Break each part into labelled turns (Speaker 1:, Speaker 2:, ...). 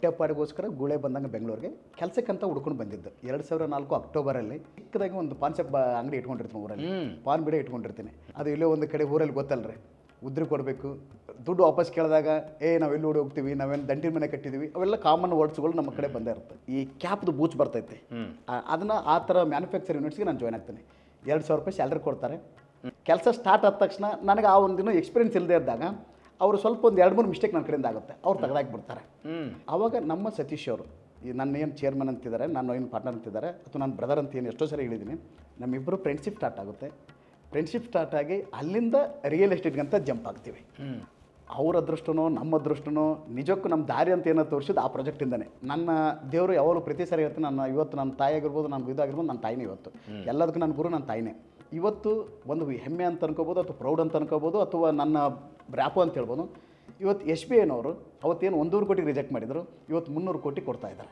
Speaker 1: ಹೊಟ್ಟೆಪಾಡಿಗೋಸ್ಕರ ಗುಳೆ ಬಂದಂಗೆ ಬೆಂಗಳೂರಿಗೆ. ಕೆಲಸಕ್ಕಂತ ಹುಡ್ಕೊಂಡು ಬಂದಿದ್ದು. ಎರಡು ಸಾವಿರ ನಾಲ್ಕು ಅಕ್ಟೋಬರಲ್ಲಿ ಚಿಕ್ಕದಾಗಿ ಒಂದು ಪಾನ್ಸೆಪ್ ಬ ಅಂಗಡಿ ಇಟ್ಕೊಂಡಿರ್ತೀನಿ ಊರಲ್ಲಿ. ಪಾನ್ ಬಿಡ ಇಟ್ಕೊಂಡಿರ್ತೀನಿ. ಅದು ಇಲ್ಲೇ ಒಂದು ಕಡೆ ಊರಲ್ಲಿ ಗೊತ್ತಲ್ರಿ. ಉದ್ರಿ ಕೊಡಬೇಕು. ದುಡ್ಡು ವಾಪಸ್ ಕೇಳಿದಾಗ ಏ ನಾವು ಎಲ್ಲಿ ಓಡಿ ಹೋಗ್ತೀವಿ? ನಾವೇನು ದಂಟಿನ ಮನೆ ಕಟ್ಟಿದೀವಿ? ಅವೆಲ್ಲ ಕಾಮನ್ ವರ್ಡ್ಸ್ಗಳು ನಮ್ಮ ಕಡೆ ಬಂದೇ ಇರುತ್ತೆ. ಈ ಕ್ಯಾಪ್ದು ಬೂಚ್ ಬರ್ತೈತೆ. ಅದನ್ನ ಆ ಥರ ಮ್ಯಾನುಫ್ಯಾಕ್ಚರ್ ಯೂನಿಟ್ಸ್ಗೆ ನಾನು ಜಾಯ್ನ್ ಆಗ್ತೀನಿ. ಎರಡು ಸಾವಿರ ರೂಪಾಯಿ ಸ್ಯಾಲ್ರಿ ಕೊಡ್ತಾರೆ. ಕೆಲಸ ಸ್ಟಾರ್ಟ್ ಆದ ತಕ್ಷಣ ನನಗೆ ಆ ಒಂದಿನ ಎಕ್ಸ್ಪೀರಿಯನ್ಸ್ ಇಲ್ಲದೆ ಇದ್ದಾಗ ಅವರು ಸ್ವಲ್ಪ ಒಂದು ಎರಡು ಮೂರು ಮಿಸ್ಟೇಕ್ ನನ್ನ ಕಡೆಯಿಂದ ಆಗುತ್ತೆ. ಅವ್ರು ತೆಗೆದಾಕ್ಬಿಡ್ತಾರೆ ಆವಾಗ ನಮ್ಮ ಸತೀಶ್ ಅವರು ಈ ನನ್ನ ಏನು ಚೇರ್ಮನ್ ಅಂತಿದ್ದಾರೆ ನಾನು ಏನು ಪಾರ್ಟ್ನರ್ ಅಂತಿದ್ದಾರೆ ಅಥವಾ ನನ್ನ ಬ್ರದರ್ ಅಂತ ಏನು ಎಷ್ಟೋ ಸರಿ ಹೇಳಿದ್ದೀನಿ ನಮ್ಮಿಬ್ಬರು ಫ್ರೆಂಡ್ಶಿಪ್ ಸ್ಟಾರ್ಟ್ ಆಗುತ್ತೆ. ಫ್ರೆಂಡ್ಶಿಪ್ ಸ್ಟಾರ್ಟ್ ಆಗಿ ಅಲ್ಲಿಂದ ರಿಯಲ್ ಎಸ್ಟೇಟ್ಗಂತ ಜಂಪ್ ಆಗ್ತೀವಿ. ಅವ್ರ ಅದೃಷ್ಟನೋ ನಮ್ಮ ಅದೃಷ್ಟನೋ ನಿಜಕ್ಕೂ ನಮ್ಮ ದಾರಿ ಅಂತ ಏನೋ ತೋರಿಸಿದ್ದು ಆ ಪ್ರಾಜೆಕ್ಟಿಂದನೇ ನನ್ನ ದೇವರು ಯಾವಾಗಲೂ ಪ್ರತಿ ಸಾರಿ ಹೇಳ್ತೀನಿ ನನ್ನ ಇವತ್ತು ನನ್ನ ತಾಯಿ ಆಗಿರ್ಬೋದು ನನ್ನ ಇದಾಗಿರ್ಬೋದು ನನ್ನ ತಾಯಿನೇ ಇವತ್ತು. ಎಲ್ಲದಕ್ಕೂ ನನ್ನ ಗುರು ನನ್ನ ತಾಯಿನೇ. ಇವತ್ತು ಒಂದು ಹೆಮ್ಮೆ ಅಂತ ಅನ್ಕೋಬೋದು ಅಥವಾ ಪ್ರೌಡ್ ಅಂತ ಅನ್ಕೋಬೋದು ಅಥವಾ ನನ್ನ ರ್ಯಾಪು ಅಂತ ಹೇಳ್ಬೋದು. ಇವತ್ತು ಎಸ್ ಬಿ ಐನವರು ಅವತ್ತೇನು ಒಂದೂರು ಕೋಟಿ ರಿಜೆಕ್ಟ್ ಮಾಡಿದರು ಇವತ್ತು ಮುನ್ನೂರು ಕೋಟಿ ಕೊಡ್ತಾ ಇದ್ದಾರೆ.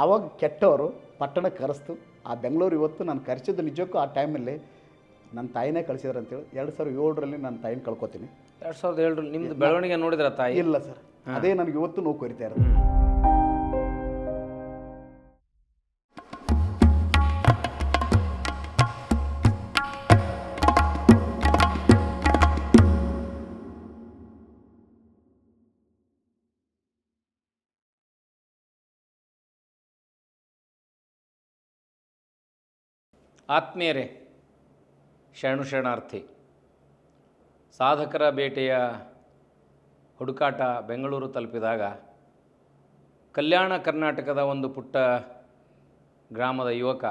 Speaker 1: ಆವಾಗ ಕೆಟ್ಟವರು ಪಟ್ಟಣಕ್ಕೆ ಕರೆಸ್ತು ಆ ಬೆಂಗಳೂರು ಇವತ್ತು ನಾನು ಕರೆಸಿದ್ದು ನಿಜಕ್ಕೂ ಆ ಟೈಮಲ್ಲಿ ನನ್ನ ತಾಯಿನೇ ಕಳಿಸಿದ್ರು ಅಂತೇಳಿ ಎರಡು ಸಾವಿರದ ಏಳರಲ್ಲಿ ನನ್ನ ತಾಯಿನ ಕಳ್ಕೊತೀನಿ.
Speaker 2: ಎರಡು ಸಾವಿರದ ಏಳರಲ್ಲಿ ನಿಮ್ಮದು ಬೆಳವಣಿಗೆ ನೋಡಿದ್ರ ತಾಯಿ?
Speaker 1: ಇಲ್ಲ ಸರ್. ಅದೇ ನನಗೆ ಇವತ್ತು ನೋವು ಕೊರಿತಾ ಇರೋದು.
Speaker 2: ಆತ್ಮೀಯರೇ, ಶರಣು ಶರಣಾರ್ಥಿ, ಸಾಧಕರ ಬೇಟೆಯ ಹುಡುಕಾಟ ಬೆಂಗಳೂರು ತಲುಪಿದಾಗ ಕಲ್ಯಾಣ ಕರ್ನಾಟಕದ ಒಂದು ಪುಟ್ಟ ಗ್ರಾಮದ ಯುವಕ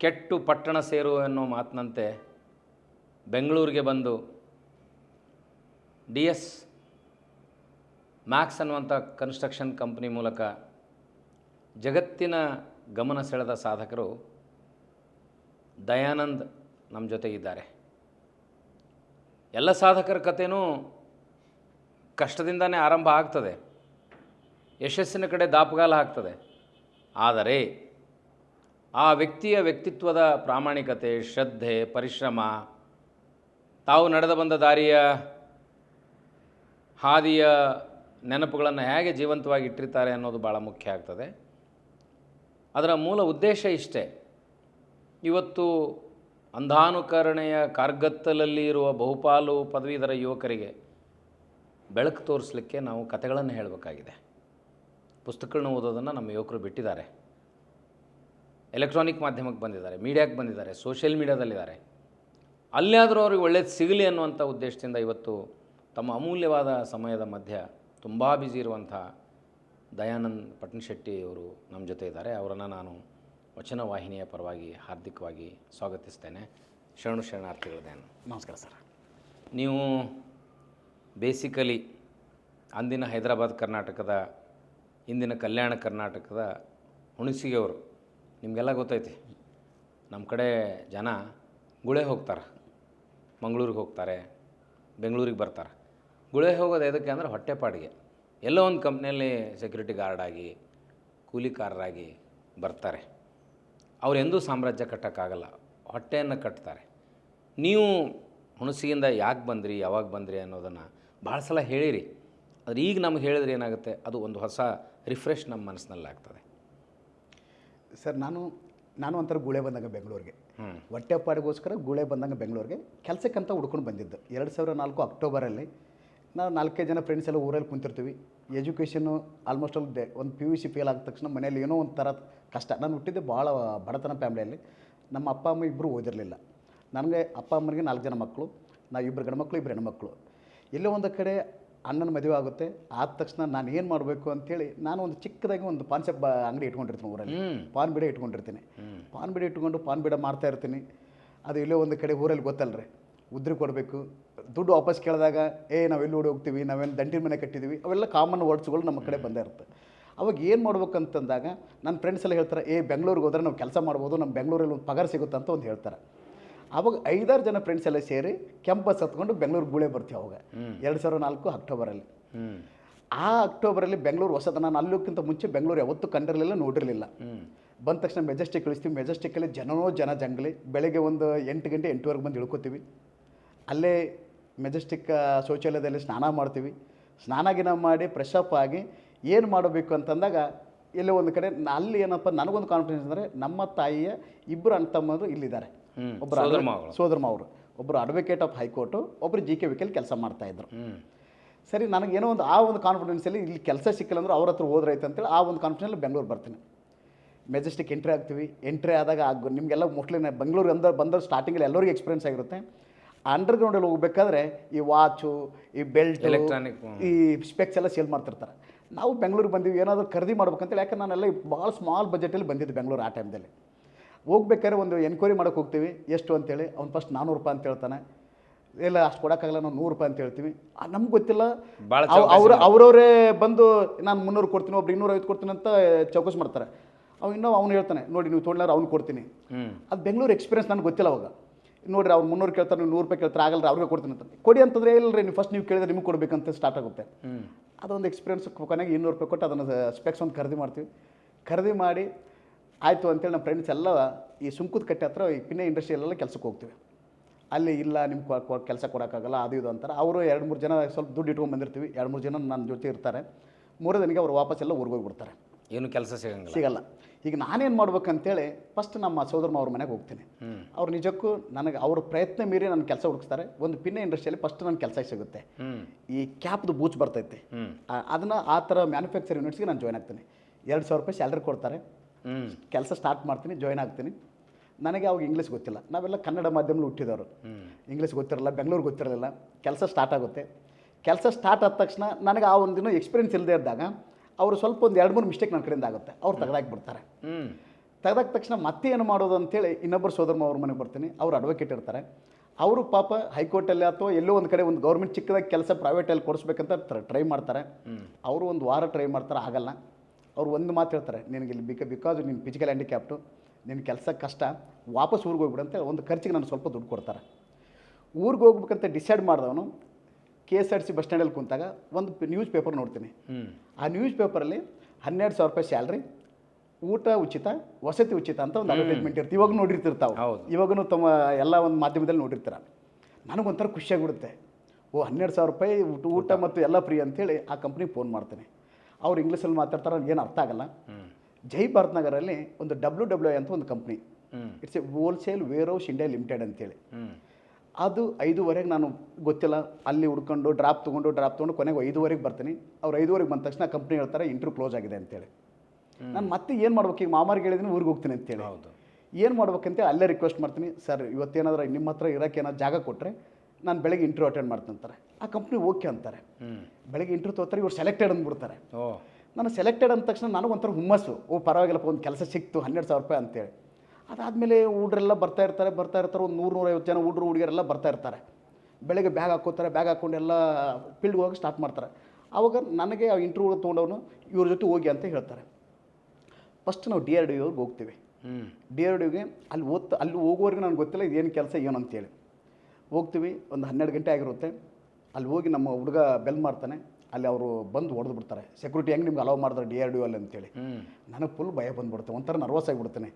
Speaker 2: ಕೆಟ್ಟು ಪಟ್ಟಣ ಸೇರು ಎನ್ನುವ ಮಾತಿನಂತೆ ಬೆಂಗಳೂರಿಗೆ ಬಂದು ಡಿ ಎಸ್ ಮ್ಯಾಕ್ಸ್ ಅನ್ನುವಂಥ ಕನ್ಸ್ಟ್ರಕ್ಷನ್ ಕಂಪ್ನಿ ಮೂಲಕ ಜಗತ್ತಿನ ಗಮನ ಸೆಳೆದ ಸಾಧಕರು ದಯಾನಂದ್ ನಮ್ಮ ಜೊತೆಗಿದ್ದಾರೆ ಎಲ್ಲ ಸಾಧಕರ ಕಥೆನೂ ಕಷ್ಟದಿಂದನೇ ಆರಂಭ ಆಗ್ತದೆ. ಯಶಸ್ಸಿನ ಕಡೆ ದಾಪುಗಾಲ ಆಗ್ತದೆ. ಆದರೆ ಆ ವ್ಯಕ್ತಿಯ ವ್ಯಕ್ತಿತ್ವದ ಪ್ರಾಮಾಣಿಕತೆ, ಶ್ರದ್ಧೆ, ಪರಿಶ್ರಮ, ತಾವು ನಡೆದು ಬಂದ ದಾರಿಯ ಹಾದಿಯ ನೆನಪುಗಳನ್ನು ಹೇಗೆ ಜೀವಂತವಾಗಿ ಇಟ್ಟಿರ್ತಾರೆ ಅನ್ನೋದು ಭಾಳ ಮುಖ್ಯ ಆಗ್ತದೆ. ಅದರ ಮೂಲ ಉದ್ದೇಶ ಇಷ್ಟೇ. ಇವತ್ತು ಅಂಧಾನುಕರಣೆಯ ಕಾರ್ಗತ್ತಲಲ್ಲಿ ಇರುವ ಬಹುಪಾಲು ಪದವೀಧರ ಯುವಕರಿಗೆ ಬೆಳಕು ತೋರಿಸಲಿಕ್ಕೆ ನಾವು ಕಥೆಗಳನ್ನು ಹೇಳಬೇಕಾಗಿದೆ. ಪುಸ್ತಕಗಳನ್ನ ಓದೋದನ್ನು ನಮ್ಮ ಯುವಕರು ಬಿಟ್ಟಿದ್ದಾರೆ. ಎಲೆಕ್ಟ್ರಾನಿಕ್ ಮಾಧ್ಯಮಕ್ಕೆ ಬಂದಿದ್ದಾರೆ, ಮೀಡಿಯಾಕ್ಕೆ ಬಂದಿದ್ದಾರೆ, ಸೋಷಿಯಲ್ ಮೀಡಿಯಾದಲ್ಲಿದ್ದಾರೆ. ಅಲ್ಲಿಯಾದರೂ ಅವ್ರಿಗೆ ಒಳ್ಳೇದು ಸಿಗಲಿ ಅನ್ನುವಂಥ ಉದ್ದೇಶದಿಂದ ಇವತ್ತು ತಮ್ಮ ಅಮೂಲ್ಯವಾದ ಸಮಯದ ಮಧ್ಯ ತುಂಬ ಬ್ಯುಸಿ ಇರುವಂಥ ದಯಾನಂದ್ ಪಟ್ನಶೆಟ್ಟಿ ಅವರು ನಮ್ಮ ಜೊತೆ ಇದ್ದಾರೆ. ಅವರನ್ನು ನಾನು ವಚನ ವಾಹಿನಿಯ ಪರವಾಗಿ ಹಾರ್ದಿಕವಾಗಿ ಸ್ವಾಗತಿಸ್ತೇನೆ. ಶರಣು ಶರಣಾರ್ಥಿಗಳು ದಯಾನಂದ್.
Speaker 1: ನಮಸ್ಕಾರ ಸರ್.
Speaker 2: ನೀವು ಬೇಸಿಕಲಿ ಅಂದಿನ ಹೈದರಾಬಾದ್ ಕರ್ನಾಟಕದ ಇಂದಿನ ಕಲ್ಯಾಣ ಕರ್ನಾಟಕದ ಹುಣಸಿಗೆಯವರು ನಿಮಗೆಲ್ಲ ಗೊತ್ತೈತಿ. ನಮ್ಮ ಕಡೆ ಜನ ಗುಳೆ ಹೋಗ್ತಾರೆ. ಮಂಗಳೂರಿಗೆ ಹೋಗ್ತಾರೆ ಬೆಂಗಳೂರಿಗೆ ಬರ್ತಾರೆ. ಗುಳೆ ಹೋಗೋದು ಎದಕ್ಕೆ ಅಂದರೆ ಹೊಟ್ಟೆಪಾಡಿಗೆ ಎಲ್ಲೋ ಒಂದು ಕಂಪ್ನಿಯಲ್ಲಿ ಸೆಕ್ಯೂರಿಟಿ ಗಾರ್ಡಾಗಿ ಆಗಿ ಕೂಲಿಕಾರರಾಗಿ ಬರ್ತಾರೆ. ಅವರೆಂದೂ ಸಾಮ್ರಾಜ್ಯ ಕಟ್ಟೋಕ್ಕಾಗಲ್ಲ. ಹೊಟ್ಟೆಯನ್ನು ಕಟ್ತಾರೆ. ನೀವು ಹುಣಸಿಯಿಂದ ಯಾಕೆ ಬಂದ್ರಿ ಯಾವಾಗ ಬಂದ್ರಿ ಅನ್ನೋದನ್ನು ಭಾಳ ಸಲ ಹೇಳಿರಿ. ಆದರೆ ಈಗ ನಮ್ಗೆ ಹೇಳಿದ್ರೆ ಏನಾಗುತ್ತೆ? ಅದು ಒಂದು ಹೊಸ ರಿಫ್ರೆಶ್ ನಮ್ಮ ಮನಸ್ಸಿನಲ್ಲಿ ಆಗ್ತದೆ.
Speaker 1: ಸರ್ ನಾನು ನಾನು ಒಂಥರ ಗುಳೆ ಬಂದಾಗ ಬೆಂಗಳೂರಿಗೆ.
Speaker 2: ಹ್ಞೂ
Speaker 1: ಹೊಟ್ಟೆಪಾಡಿಗೋಸ್ಕರ ಗೂಳೆ ಬಂದಂಗೆ ಬೆಂಗಳೂರಿಗೆ. ಕೆಲಸಕ್ಕಂತ ಹುಡ್ಕೊಂಡು ಬಂದಿದ್ದು. ಎರಡು ಸಾವಿರ ನಾಲ್ಕು ಅಕ್ಟೋಬರಲ್ಲಿ ನಾವು ನಾಲ್ಕೈದು ಜನ ಫ್ರೆಂಡ್ಸ್ ಎಲ್ಲ ಊರಲ್ಲಿ ಕುಂತಿರ್ತೀವಿ. ಎಜುಕೇಷನು ಆಲ್ಮೋಸ್ಟ್ ಆಲ್ ಡೆ ಒಂದು ಪಿ ಯು ಸಿ ಫೇಲ್ ಆದ ತಕ್ಷಣ ಮನೇಲಿ ಏನೋ ಒಂದು ಥರ ಕಷ್ಟ. ನಾನು ಹುಟ್ಟಿದ್ದೆ ಭಾಳ ಬಡತನ ಫ್ಯಾಮಿಲಿಯಲ್ಲಿ ನಮ್ಮ ಅಪ್ಪ ಅಮ್ಮ ಇಬ್ಬರು ಓದಿರಲಿಲ್ಲ. ನನಗೆ ಅಪ್ಪ ಅಮ್ಮನಿಗೆ ನಾಲ್ಕು ಜನ ಮಕ್ಕಳು. ನಾವು ಇಬ್ಬರು ಗಂಡ್ಮಕ್ಳು ಇಬ್ಬರು ಹೆಣ್ಮಕ್ಳು ಎಲ್ಲೋ ಒಂದು ಕಡೆ ಅಣ್ಣನ ಮದುವೆ ಆಗುತ್ತೆ. ಆದ ತಕ್ಷಣ ನಾನು ಏನು ಮಾಡಬೇಕು ಅಂತೇಳಿ ನಾನು ಒಂದು ಚಿಕ್ಕದಾಗಿ ಒಂದು ಪಾನ್ಸೆಪ್ ಅಂಗಡಿ ಇಟ್ಕೊಂಡಿರ್ತೀನಿ ಊರಲ್ಲಿ. ಪಾನ್ ಬಿಡ ಇಟ್ಕೊಂಡಿರ್ತೀನಿ. ಪಾನ್ ಬಿಡ ಇಟ್ಕೊಂಡು ಪಾನ್ ಬಿಡ ಮಾಡ್ತಾ ಇರ್ತೀನಿ. ಅದು ಎಲ್ಲೋ ಒಂದು ಕಡೆ ಊರಲ್ಲಿ ಗೊತ್ತಲ್ಲ ರೀ ಉದ್ರಿ ಕೊಡಬೇಕು. ದುಡ್ಡು ವಾಪಸ್ ಕೇಳಿದಾಗ ಏ ನಾವು ಎಲ್ಲಿ ಓಡಿ ಹೋಗ್ತೀವಿ? ನಾವೇನು ದಂಟಿನ ಮನೆ ಕಟ್ಟಿದ್ದೀವಿ ಅವೆಲ್ಲ ಕಾಮನ್ ವರ್ಡ್ಸ್ಗಳು ನಮ್ಮ ಕಡೆ ಬಂದೇ ಇರುತ್ತೆ ಅವಾಗ ಏನು ಮಾಡ್ಬೇಕಂತಂದಾಗ ನನ್ನ ಫ್ರೆಂಡ್ಸ್ ಎಲ್ಲ ಹೇಳ್ತಾರೆ ಏ ಬೆಂಗಳೂರಿಗೆ ಹೋದ್ರೆ ನಾವು ಕೆಲಸ ಮಾಡ್ಬೋದು ನಮ್ಮ ಬೆಂಗಳೂರಲ್ಲಿ ಒಂದು ಪಗಾರ ಸಿಗುತ್ತೆ ಅಂತ ಒಂದು ಹೇಳ್ತಾರೆ. ಅವಾಗ ಐದಾರು ಜನ ಫ್ರೆಂಡ್ಸ್ ಎಲ್ಲ ಸೇರಿ ಕೆಂಪಸ್ ಹತ್ಕೊಂಡು ಬೆಂಗಳೂರು ಗುಳೆ ಬರ್ತೀವಿ ಅವಾಗ. ಎರಡು ಸಾವಿರದ ನಾಲ್ಕು ಅಕ್ಟೋಬರಲ್ಲಿ. ಆ ಅಕ್ಟೋಬರಲ್ಲಿ ಬೆಂಗಳೂರು ಹೊಸದ ನಾನು ಅಲ್ಲೋಕ್ಕಿಂತ ಮುಂಚೆ ಬೆಂಗಳೂರು ಯಾವತ್ತೂ ಕಂಡಿರಲಿಲ್ಲ ನೋಡಿರಲಿಲ್ಲ. ಬಂದ ತಕ್ಷಣ ಮೆಜೆಸ್ಟಿಕ್ ಇಳಿಸ್ತೀವಿ. ಮೆಜೆಸ್ಟಿಕ್ಕಲ್ಲಿ ಜನನೋ ಜನ ಜಂಗಲಿ. ಬೆಳಗ್ಗೆ ಒಂದು ಎಂಟು ಗಂಟೆ ಎಂಟುವರೆಗೆ ಬಂದು ಇಳ್ಕೊತೀವಿ. ಅಲ್ಲೇ ಮೆಜೆಸ್ಟಿಕ್ ಶೌಚಾಲಯದಲ್ಲಿ ಸ್ನಾನ ಮಾಡ್ತೀವಿ. ಸ್ನಾನ ಗಿನ ಮಾಡಿ ಫ್ರೆಶಪ್ ಆಗಿ ಏನು ಮಾಡಬೇಕು ಅಂತಂದಾಗ ಎಲ್ಲೋ ಒಂದು ಕಡೆ ಅಲ್ಲಿ ಏನಪ್ಪ ನನಗೊಂದು ಕಾನ್ಫಿಡೆನ್ಸ್ ಅಂದರೆ ನಮ್ಮ ತಾಯಿಯ ಇಬ್ಬರು ಅಣ್ಣ ತಮ್ಮರು ಇಲ್ಲಿದ್ದಾರೆ. ಒಬ್ಬರು ಸೋದರಮ್ಮ ಅವರು. ಒಬ್ಬರು ಅಡ್ವೊಕೇಟ್ ಆಫ್ ಹೈಕೋರ್ಟು ಒಬ್ಬರು ಜಿ ಕೆ ವಿಕೆಲ್ ಕೆಲಸ ಮಾಡ್ತಾಯಿದ್ರು ಸರಿ ನನಗೇನೋ ಒಂದು ಆ ಒಂದು ಕಾನ್ಫಿಡೆನ್ಸಲ್ಲಿ ಇಲ್ಲಿ ಕೆಲಸ ಸಿಕ್ಕಿಲ್ಲ ಅಂದ್ರೆ ಅವ್ರ ಹತ್ರ ಹೋದ್ರೈತೆ ಅಂತೇಳಿ ಆ ಒಂದು ಕಾನ್ಫಿಡೆನ್ಸಲ್ಲಿ ಬೆಂಗಳೂರು ಬರ್ತೀನಿ. ಮೆಜೆಸ್ಟಿಕ್ ಎಂಟ್ರಿ ಆಗ್ತೀವಿ. ಎಂಟ್ರಿ ಆದಾಗ ಆಗ ನಿಮಗೆಲ್ಲ ಮೋಸ್ಟ್ಲಿ ಬೆಂಗಳೂರು ಅಂದ ಬಂದ ಸ್ಟಾರ್ಟಿಂಗಲ್ಲಿ ಎಲ್ಲರಿಗೂ ಎಕ್ಸ್ಪೀರಿಯನ್ಸ್ ಆಗಿರುತ್ತೆ. ಅಂಡರ್ಗ್ರೌಂಡಲ್ಲಿ ಹೋಗ್ಬೇಕಾದ್ರೆ ಈ ವಾಚು ಈ ಬೆಲ್ಟ್
Speaker 2: ಎಲೆಕ್ಟ್ರಾನಿಕ್
Speaker 1: ಈ ಸ್ಪೆಕ್ಸ್ ಎಲ್ಲ ಸೇಲ್ ಮಾಡ್ತಿರ್ತಾರೆ. ನಾವು ಬೆಂಗಳೂರಿಗೆ ಬಂದೀವಿ ಏನಾದರೂ ಖರೀದಿ ಮಾಡ್ಬೇಕಂತೇಳಿ ಯಾಕಂದ್ರೆ ನಾನೆಲ್ಲ ಭಾಳ ಸ್ಮಾಲ್ ಬಜೆಟಲ್ಲಿ ಬಂದಿದ್ದು ಬೆಂಗಳೂರು ಆ ಟೈಮ್ದಲ್ಲಿ ಹೋಗ್ಬೇಕಾದ್ರೆ ಒಂದು ಎನ್ಕ್ವೈರಿ ಮಾಡೋಕೆ ಹೋಗ್ತೀವಿ ಎಷ್ಟು ಅಂತೇಳಿ ಅವ್ನು ಫಸ್ಟ್ ನಾನ್ನೂರು ರೂಪಾಯಿ ಅಂತ ಹೇಳ್ತಾನೆ. ಇಲ್ಲ ಅಷ್ಟು ಕೊಡೋಕ್ಕಾಗಲ್ಲ ನಾವು ನೂರು ರೂಪಾಯಿ ಅಂತ ಹೇಳ್ತೀವಿ. ನಮ್ಗೆ ಗೊತ್ತಿಲ್ಲ. ಅವ್ರ ಅವರವರೇ ಬಂದು ನಾನು ಮುನ್ನೂರು ಕೊಡ್ತೀನಿ ಒಬ್ರು ಇನ್ನೂರೈವತ್ತು ಕೊಡ್ತೀನಿ ಅಂತ ಚೌಕಸ್ ಮಾಡ್ತಾರೆ. ಅವ್ನು ಇನ್ನೂ ಅವ್ನು ಹೇಳ್ತಾನೆ ನೋಡಿ ನೀವು ತೊಗೊಂಡ್ಲಾರ ಅವ್ನು ಕೊಡ್ತೀನಿ. ಅದು ಬೆಂಗಳೂರು ಎಕ್ಸ್ಪೀರಿಯನ್ಸ್ ನನಗೆ ಗೊತ್ತಿಲ್ಲ ಅವಾಗ. ನೋಡ್ರಿ ಅವ್ರು ಮುನ್ನೂರು ಕೇಳ್ತಾರೆ ನೀವು ನೂರು ರೂಪಾಯಿ ಕೇಳ್ತಾರೆ ಆಗಲ್ಲ ಅವ್ರಿಗೆ ಕೊಡ್ತೀನಿ ಅಂತ. ಕೊಡಿ ಅಂತಂದ್ರೆ ಇಲ್ಲರಿ ನೀವು ಫಸ್ಟ್ ನೀವು ಕೇಳಿದ್ರೆ ನಿಮ್ಗೆ ಕೊಡಬೇಕಂತ ಸ್ಟಾರ್ಟ್ ಆಗುತ್ತೆ. ಅದೊಂದು ಎಕ್ಸ್ಪೀರಿಯನ್ಸ್ ಕೊನೆಗೆ ಇನ್ನೂರು ರೂಪಾಯಿ ಕೊಟ್ಟು ಅದನ್ನು ಸ್ಪೆಕ್ಸ್ ಒಂದು ಖರೀದಿ ಮಾಡ್ತೀವಿ. ಖರೀದಿ ಮಾಡಿ ಆಯಿತು ಅಂತೇಳಿ ನಮ್ಮ ಫ್ರೆಂಡ್ಸ್ ಎಲ್ಲ ಈ ಸುಂಕದ ಕಟ್ಟೆ ಹತ್ರ ಈ ಪಿನ್ನೆ ಇಂಡಸ್ಟ್ರಿಯಲ್ಲೆಲ್ಲ ಕೆಲಸಕ್ಕೆ ಹೋಗ್ತೀವಿ. ಅಲ್ಲಿ ಇಲ್ಲ ನಿಮ್ಗೆ ಕೆಲಸ ಕೊಡೋಕ್ಕಾಗಲ್ಲ ಅದು ಇದು ಅಂತಾರೆ. ಅವರು ಎರಡು ಮೂರು ಜನ ಸ್ವಲ್ಪ ದುಡ್ಡು ಇಟ್ಕೊಂಡು ಬಂದಿರ್ತೀವಿ. ಎರಡು ಮೂರು ಜನ ನನ್ನ ಜೊತೆ ಇರ್ತಾರೆ. ಮೂರೇ ದಿನಕ್ಕೆ ಅವ್ರು ವಾಪಸ್ ಎಲ್ಲ ಊರಿಗೆ ಹೋಗ್ಬಿಡ್ತಾರೆ.
Speaker 2: ಏನು ಕೆಲಸ ಸಿಗಂಗಿಲ್ಲ.
Speaker 1: ಸಿಗಲ್ಲ. ಈಗ ನಾನೇನು ಮಾಡ್ಬೇಕಂತೇಳಿ ಫಸ್ಟ್ ನಮ್ಮ ಸೋದರ ಅವ್ರ ಮನೆಗೆ ಹೋಗ್ತೀನಿ. ಅವ್ರು ನಿಜಕ್ಕೂ ನನಗೆ ಅವ್ರ ಪ್ರಯತ್ನ ಮೀರಿ ನನ್ನ ಕೆಲಸ ಹುಡುಕ್ತಾರೆ ಒಂದು ಪಿನ್ನೆ ಇಂಡಸ್ಟ್ರಿಯಲ್ಲಿ ಫಸ್ಟ್ ನನ್ನ ಕೆಲಸ ಸಿಗುತ್ತೆ. ಈ ಕ್ಯಾಪ್ದು ಬೂಚ್ ಬರ್ತೈತೆ. ಅದನ್ನು ಆ- ಥರ ಮ್ಯಾನುಫ್ಯಾಕ್ಚರ್ ಯೂನಿಟ್ಸ್ಗೆ ನಾನು ಜಾಯ್ನ್ ಆಗ್ತೀನಿ. ಎರಡು ಸಾವಿರ ರೂಪಾಯಿ ಸ್ಯಾಲ್ರಿ ಕೊಡ್ತಾರೆ. ಕೆಲಸ ಸ್ಟಾರ್ಟ್ ಮಾಡ್ತೀನಿ ಜಾಯ್ನ್ ಆಗ್ತೀನಿ. ನನಗೆ ಅವಾಗ ಇಂಗ್ಲೀಷ್ ಗೊತ್ತಿಲ್ಲ. ನಾವೆಲ್ಲ ಕನ್ನಡ ಮಾಧ್ಯಮದಲ್ಲಿ ಹುಟ್ಟಿದವರು. ಇಂಗ್ಲೀಷ್ ಗೊತ್ತಿರಲ್ಲ ಬೆಂಗಳೂರು ಗೊತ್ತಿರಲಿಲ್ಲ. ಕೆಲಸ ಸ್ಟಾರ್ಟ್ ಆಗುತ್ತೆ. ಕೆಲಸ ಸ್ಟಾರ್ಟ್ ಆದ ತಕ್ಷಣ ನನಗೆ ಆ ಒಂದು ಎಕ್ಸ್ಪೀರಿಯನ್ಸ್ ಇಲ್ಲದೆ ಇದ್ದಾಗ ಅವರು ಸ್ವಲ್ಪ ಒಂದು ಎರಡು ಮೂರು ಮಿಸ್ಟೇಕ್ ನನ್ನ ಕಡೆಯಿಂದ ಆಗುತ್ತೆ. ಅವ್ರು ತೆಗೆದಾಕ್ಬಿಡ್ತಾರೆ ಬಿಡ್ತಾರೆ. ತಕ್ಷಣ ಮತ್ತೆ ಏನು ಮಾಡೋದು ಅಂತೇಳಿ ಇನ್ನೊಬ್ಬರು ಸೋದರಮ್ಮ ಅವ್ರ ಮನೆಗೆ ಬರ್ತೀನಿ. ಅವ್ರು ಅಡ್ವೊಕೇಟ್ ಇರ್ತಾರೆ. ಅವರು ಪಾಪ ಹೈಕೋರ್ಟಲ್ಲಿ ಅಥವಾ ಎಲ್ಲೋ ಒಂದು ಕಡೆ ಒಂದು ಗೌರ್ಮೆಂಟ್ ಚಿಕ್ಕದಾಗಿ ಕೆಲಸ ಪ್ರೈವೇಟಲ್ಲಿ ಕೊಡಿಸ್ಬೇಕಂತ ಟ್ರೈ ಮಾಡ್ತಾರೆ. ಅವರು ಒಂದು ವಾರ ಟ್ರೈ ಮಾಡ್ತಾರೆ ಆಗಲ್ಲ. ಅವ್ರು ಒಂದು ಮಾತು ಹೇಳ್ತಾರೆ ನಿನಗೆ ಇಲ್ಲಿ ಬಿಕ ಬಿಕಾಸ್ ನಿನ್ನ ಫಿಸಿಕಲ್ ಹ್ಯಾಂಡಿಕ್ಯಾಪ್ಟು ನಿನ್ನ ಕೆಲಸ ಕಷ್ಟ ವಾಪಸ್ ಊರಿಗೆ ಹೋಗ್ಬಿಡು ಅಂತ ಒಂದು ಖರ್ಚಿಗೆ ನಾನು ಸ್ವಲ್ಪ ದುಡ್ಡು ಕೊಡ್ತಾರೆ. ಊರಿಗೆ ಹೋಗ್ಬೇಕಂತ ಡಿಸೈಡ್ ಮಾಡಿದವನು K S R C bus ಸ್ಟ್ಯಾಂಡಲ್ಲಿ ಕುಂತಾಗ ಒಂದು ನ್ಯೂಸ್ ಪೇಪರ್ ನೋಡ್ತೀನಿ. ಆ ನ್ಯೂಸ್ ಪೇಪರಲ್ಲಿ ಹನ್ನೆರಡು ಸಾವಿರ ರೂಪಾಯಿ ಸ್ಯಾಲ್ರಿ ಊಟ ಉಚಿತ ವಸತಿ ಉಚಿತ ಅಂತ ಒಂದು ಅಡ್ವರ್ಟೈಸ್ಮೆಂಟ್ ಇರ್ತೀವಿ ಇವಾಗ ನೋಡಿರ್ತಿರ್ತಾವೆ. ಇವಾಗೂ ತಮ್ಮ ಎಲ್ಲ ಒಂದು ಮಾಧ್ಯಮದಲ್ಲಿ ನೋಡಿರ್ತಾರೆ. ನನಗೊಂಥರ ಖುಷಿಯಾಗಿಬಿಡುತ್ತೆ ಓ ಹನ್ನೆರಡು ಸಾವಿರ ರೂಪಾಯಿ ಊಟ ಊಟ ಮತ್ತು ಎಲ್ಲ ಫ್ರೀ ಅಂತೇಳಿ ಆ ಕಂಪ್ನಿಗೆ ಫೋನ್ ಮಾಡ್ತೀನಿ. ಅವ್ರು ಇಂಗ್ಲೀಷಲ್ಲಿ ಮಾತಾಡ್ತಾರೆ ಏನು ಅರ್ಥ ಆಗಲ್ಲ. ಜೈ ಭಾರತ್ ನಗರಲ್ಲಿ ಒಂದು ಡಬ್ಲ್ಯೂ ಡಬ್ಲ್ಯೂ ಅಂತ ಒಂದು company it's a wholesale warehouse India limited ಅಂತೇಳಿ. ಅದು ಐದುವರೆಗೆ ನಾನು ಗೊತ್ತಿಲ್ಲ. ಅಲ್ಲಿ ಹುಡ್ಕೊಂಡು ಡ್ರಾಪ್ ತೊಗೊಂಡು ಡ್ರಾಪ್ ತೊಗೊಂಡು ಕೊನೆಗೆ ಐದುವರೆಗೆ ಬರ್ತೀನಿ. ಅವ್ರು ಐದುವರೆಗೆ ಬಂದ ತಕ್ಷಣ ಕಂಪ್ನಿ ಹೇಳ್ತಾರೆ ಇಂಟ್ರ್ಯೂ ಕ್ಲೋಸ್ ಆಗಿದೆ ಅಂತೇಳಿ. ನಾನು ಮತ್ತೆ ಏನು ಮಾಡ್ಬೇಕು? ಈಗ ಮಾಮಾರಿಗೆ ಹೇಳಿದ್ರೆ ಊರಿಗೆ ಹೋಗ್ತೀನಿ ಅಂತೇಳಿ.
Speaker 2: ಹೌದು.
Speaker 1: ಏನು ಮಾಡ್ಬೇಕಂತ ಅಲ್ಲೇ ರಿಕ್ವೆಸ್ಟ್ ಮಾಡ್ತೀನಿ. ಸರ್ ಇವತ್ತೇನಾದ್ರೂ ನಿಮ್ಮ ಹತ್ರ ಇರೋಕ್ಕೆ ಏನಾದ್ರು ಜಾಗ ಕೊಟ್ಟರೆ ನಾನು ಬೆಳಗ್ಗೆ ಇಂಟ್ರ್ಯೂ ಅಟೆಂಡ್ ಮಾಡ್ತೀನಿ ಅಂತಾರೆ. ಆ ಕಂಪ್ನಿ ಓಕೆ ಅಂತಾರೆ. ಬೆಳಗ್ಗೆ ಇಂಟ್ರ್ಯೂ ತೋತಾರೆ ಇವ್ರು ಸೆಲೆಕ್ಟೆಡ್ ಅಂದ್ಬಿಡ್ತಾರೆ. ನಾನು ಸೆಲೆಕ್ಟೆಡ್ ಅಂದ ತಕ್ಷಣ ನನಗೆ ಒಂಥರ ಹುಮ್ಮಸ್ಸು. ಓ ಪರವಾಗಿಲ್ಲಪ್ಪ ಒಂದು ಕೆಲಸ ಸಿಕ್ತು ಹನ್ನೆರಡು ಸಾವಿರ ರೂಪಾಯಿ ಅಂತೇಳಿ. ಅದಾದಮೇಲೆ ಹುಡ್ರೆಲ್ಲ ಬರ್ತಾ ಇರ್ತಾರೆ ಬರ್ತಾ ಇರ್ತಾರೆ. ಒಂದು ನೂರು ನೂರೈವತ್ತು ಜನ ಹುಡ್ರು ಹುಡುಗಿಯರೆಲ್ಲ ಬರ್ತಾ ಇರ್ತಾರೆ. ಬೆಳಗ್ಗೆ ಬ್ಯಾಗ್ ಹಾಕೋತಾರೆ ಬ್ಯಾಗ್ ಹಾಕ್ಕೊಂಡೆಲ್ಲ ಫೀಲ್ಡ್ಗೆ ಹೋಗಿ ಸ್ಟಾರ್ಟ್ ಮಾಡ್ತಾರೆ. ಆವಾಗ ನನಗೆ ಆ ಇಂಟ್ರ್ಯೂ ತೊಗೊಂಡವನು ಇವ್ರ ಜೊತೆ ಹೋಗಿ ಅಂತ ಹೇಳ್ತಾರೆ. ಫಸ್ಟ್ ನಾವು ಡಿ ಆರ್ ಡಿ ಅವ್ರಿಗೆ ಹೋಗ್ತೀವಿ. ಡಿ ಆರ್ ಡಿಗೆ ಅಲ್ಲಿ ಓದ್ತಾ ಅಲ್ಲಿ ಹೋಗೋವರೆಗೆ ನನಗೆ ಗೊತ್ತಿಲ್ಲ ಇದೇನು ಕೆಲಸ ಏನು ಅಂತೇಳಿ. ಹೋಗ್ತೀವಿ ಒಂದು ಹನ್ನೆರಡು ಗಂಟೆ ಆಗಿರುತ್ತೆ. ಅಲ್ಲಿ ಹೋಗಿ ನಮ್ಮ ಹುಡುಗ ಬೆಲ್ ಮಾಡ್ತಾನೆ. ಅಲ್ಲಿ ಅವರು ಬಂದು ಹೊಡೆದು ಬಿಡ್ತಾರೆ. ಸೆಕ್ಯೂರಿಟಿ ಹೆಂಗೆ ನಿಮ್ಗೆ ಅಲೋ ಮಾಡಿದ್ರೆ ಡಿ ಆರ್ ಡಿ ಅಲ್ಲಿ ಅಂತೇಳಿ. ನನಗೆ ಫುಲ್ ಭಯ ಬಂದ್ಬಿಡುತ್ತೆ. ಒಂಥರ ನರ್ವಸ್ ಆಗಿಬಿಡ್ತೇನೆ.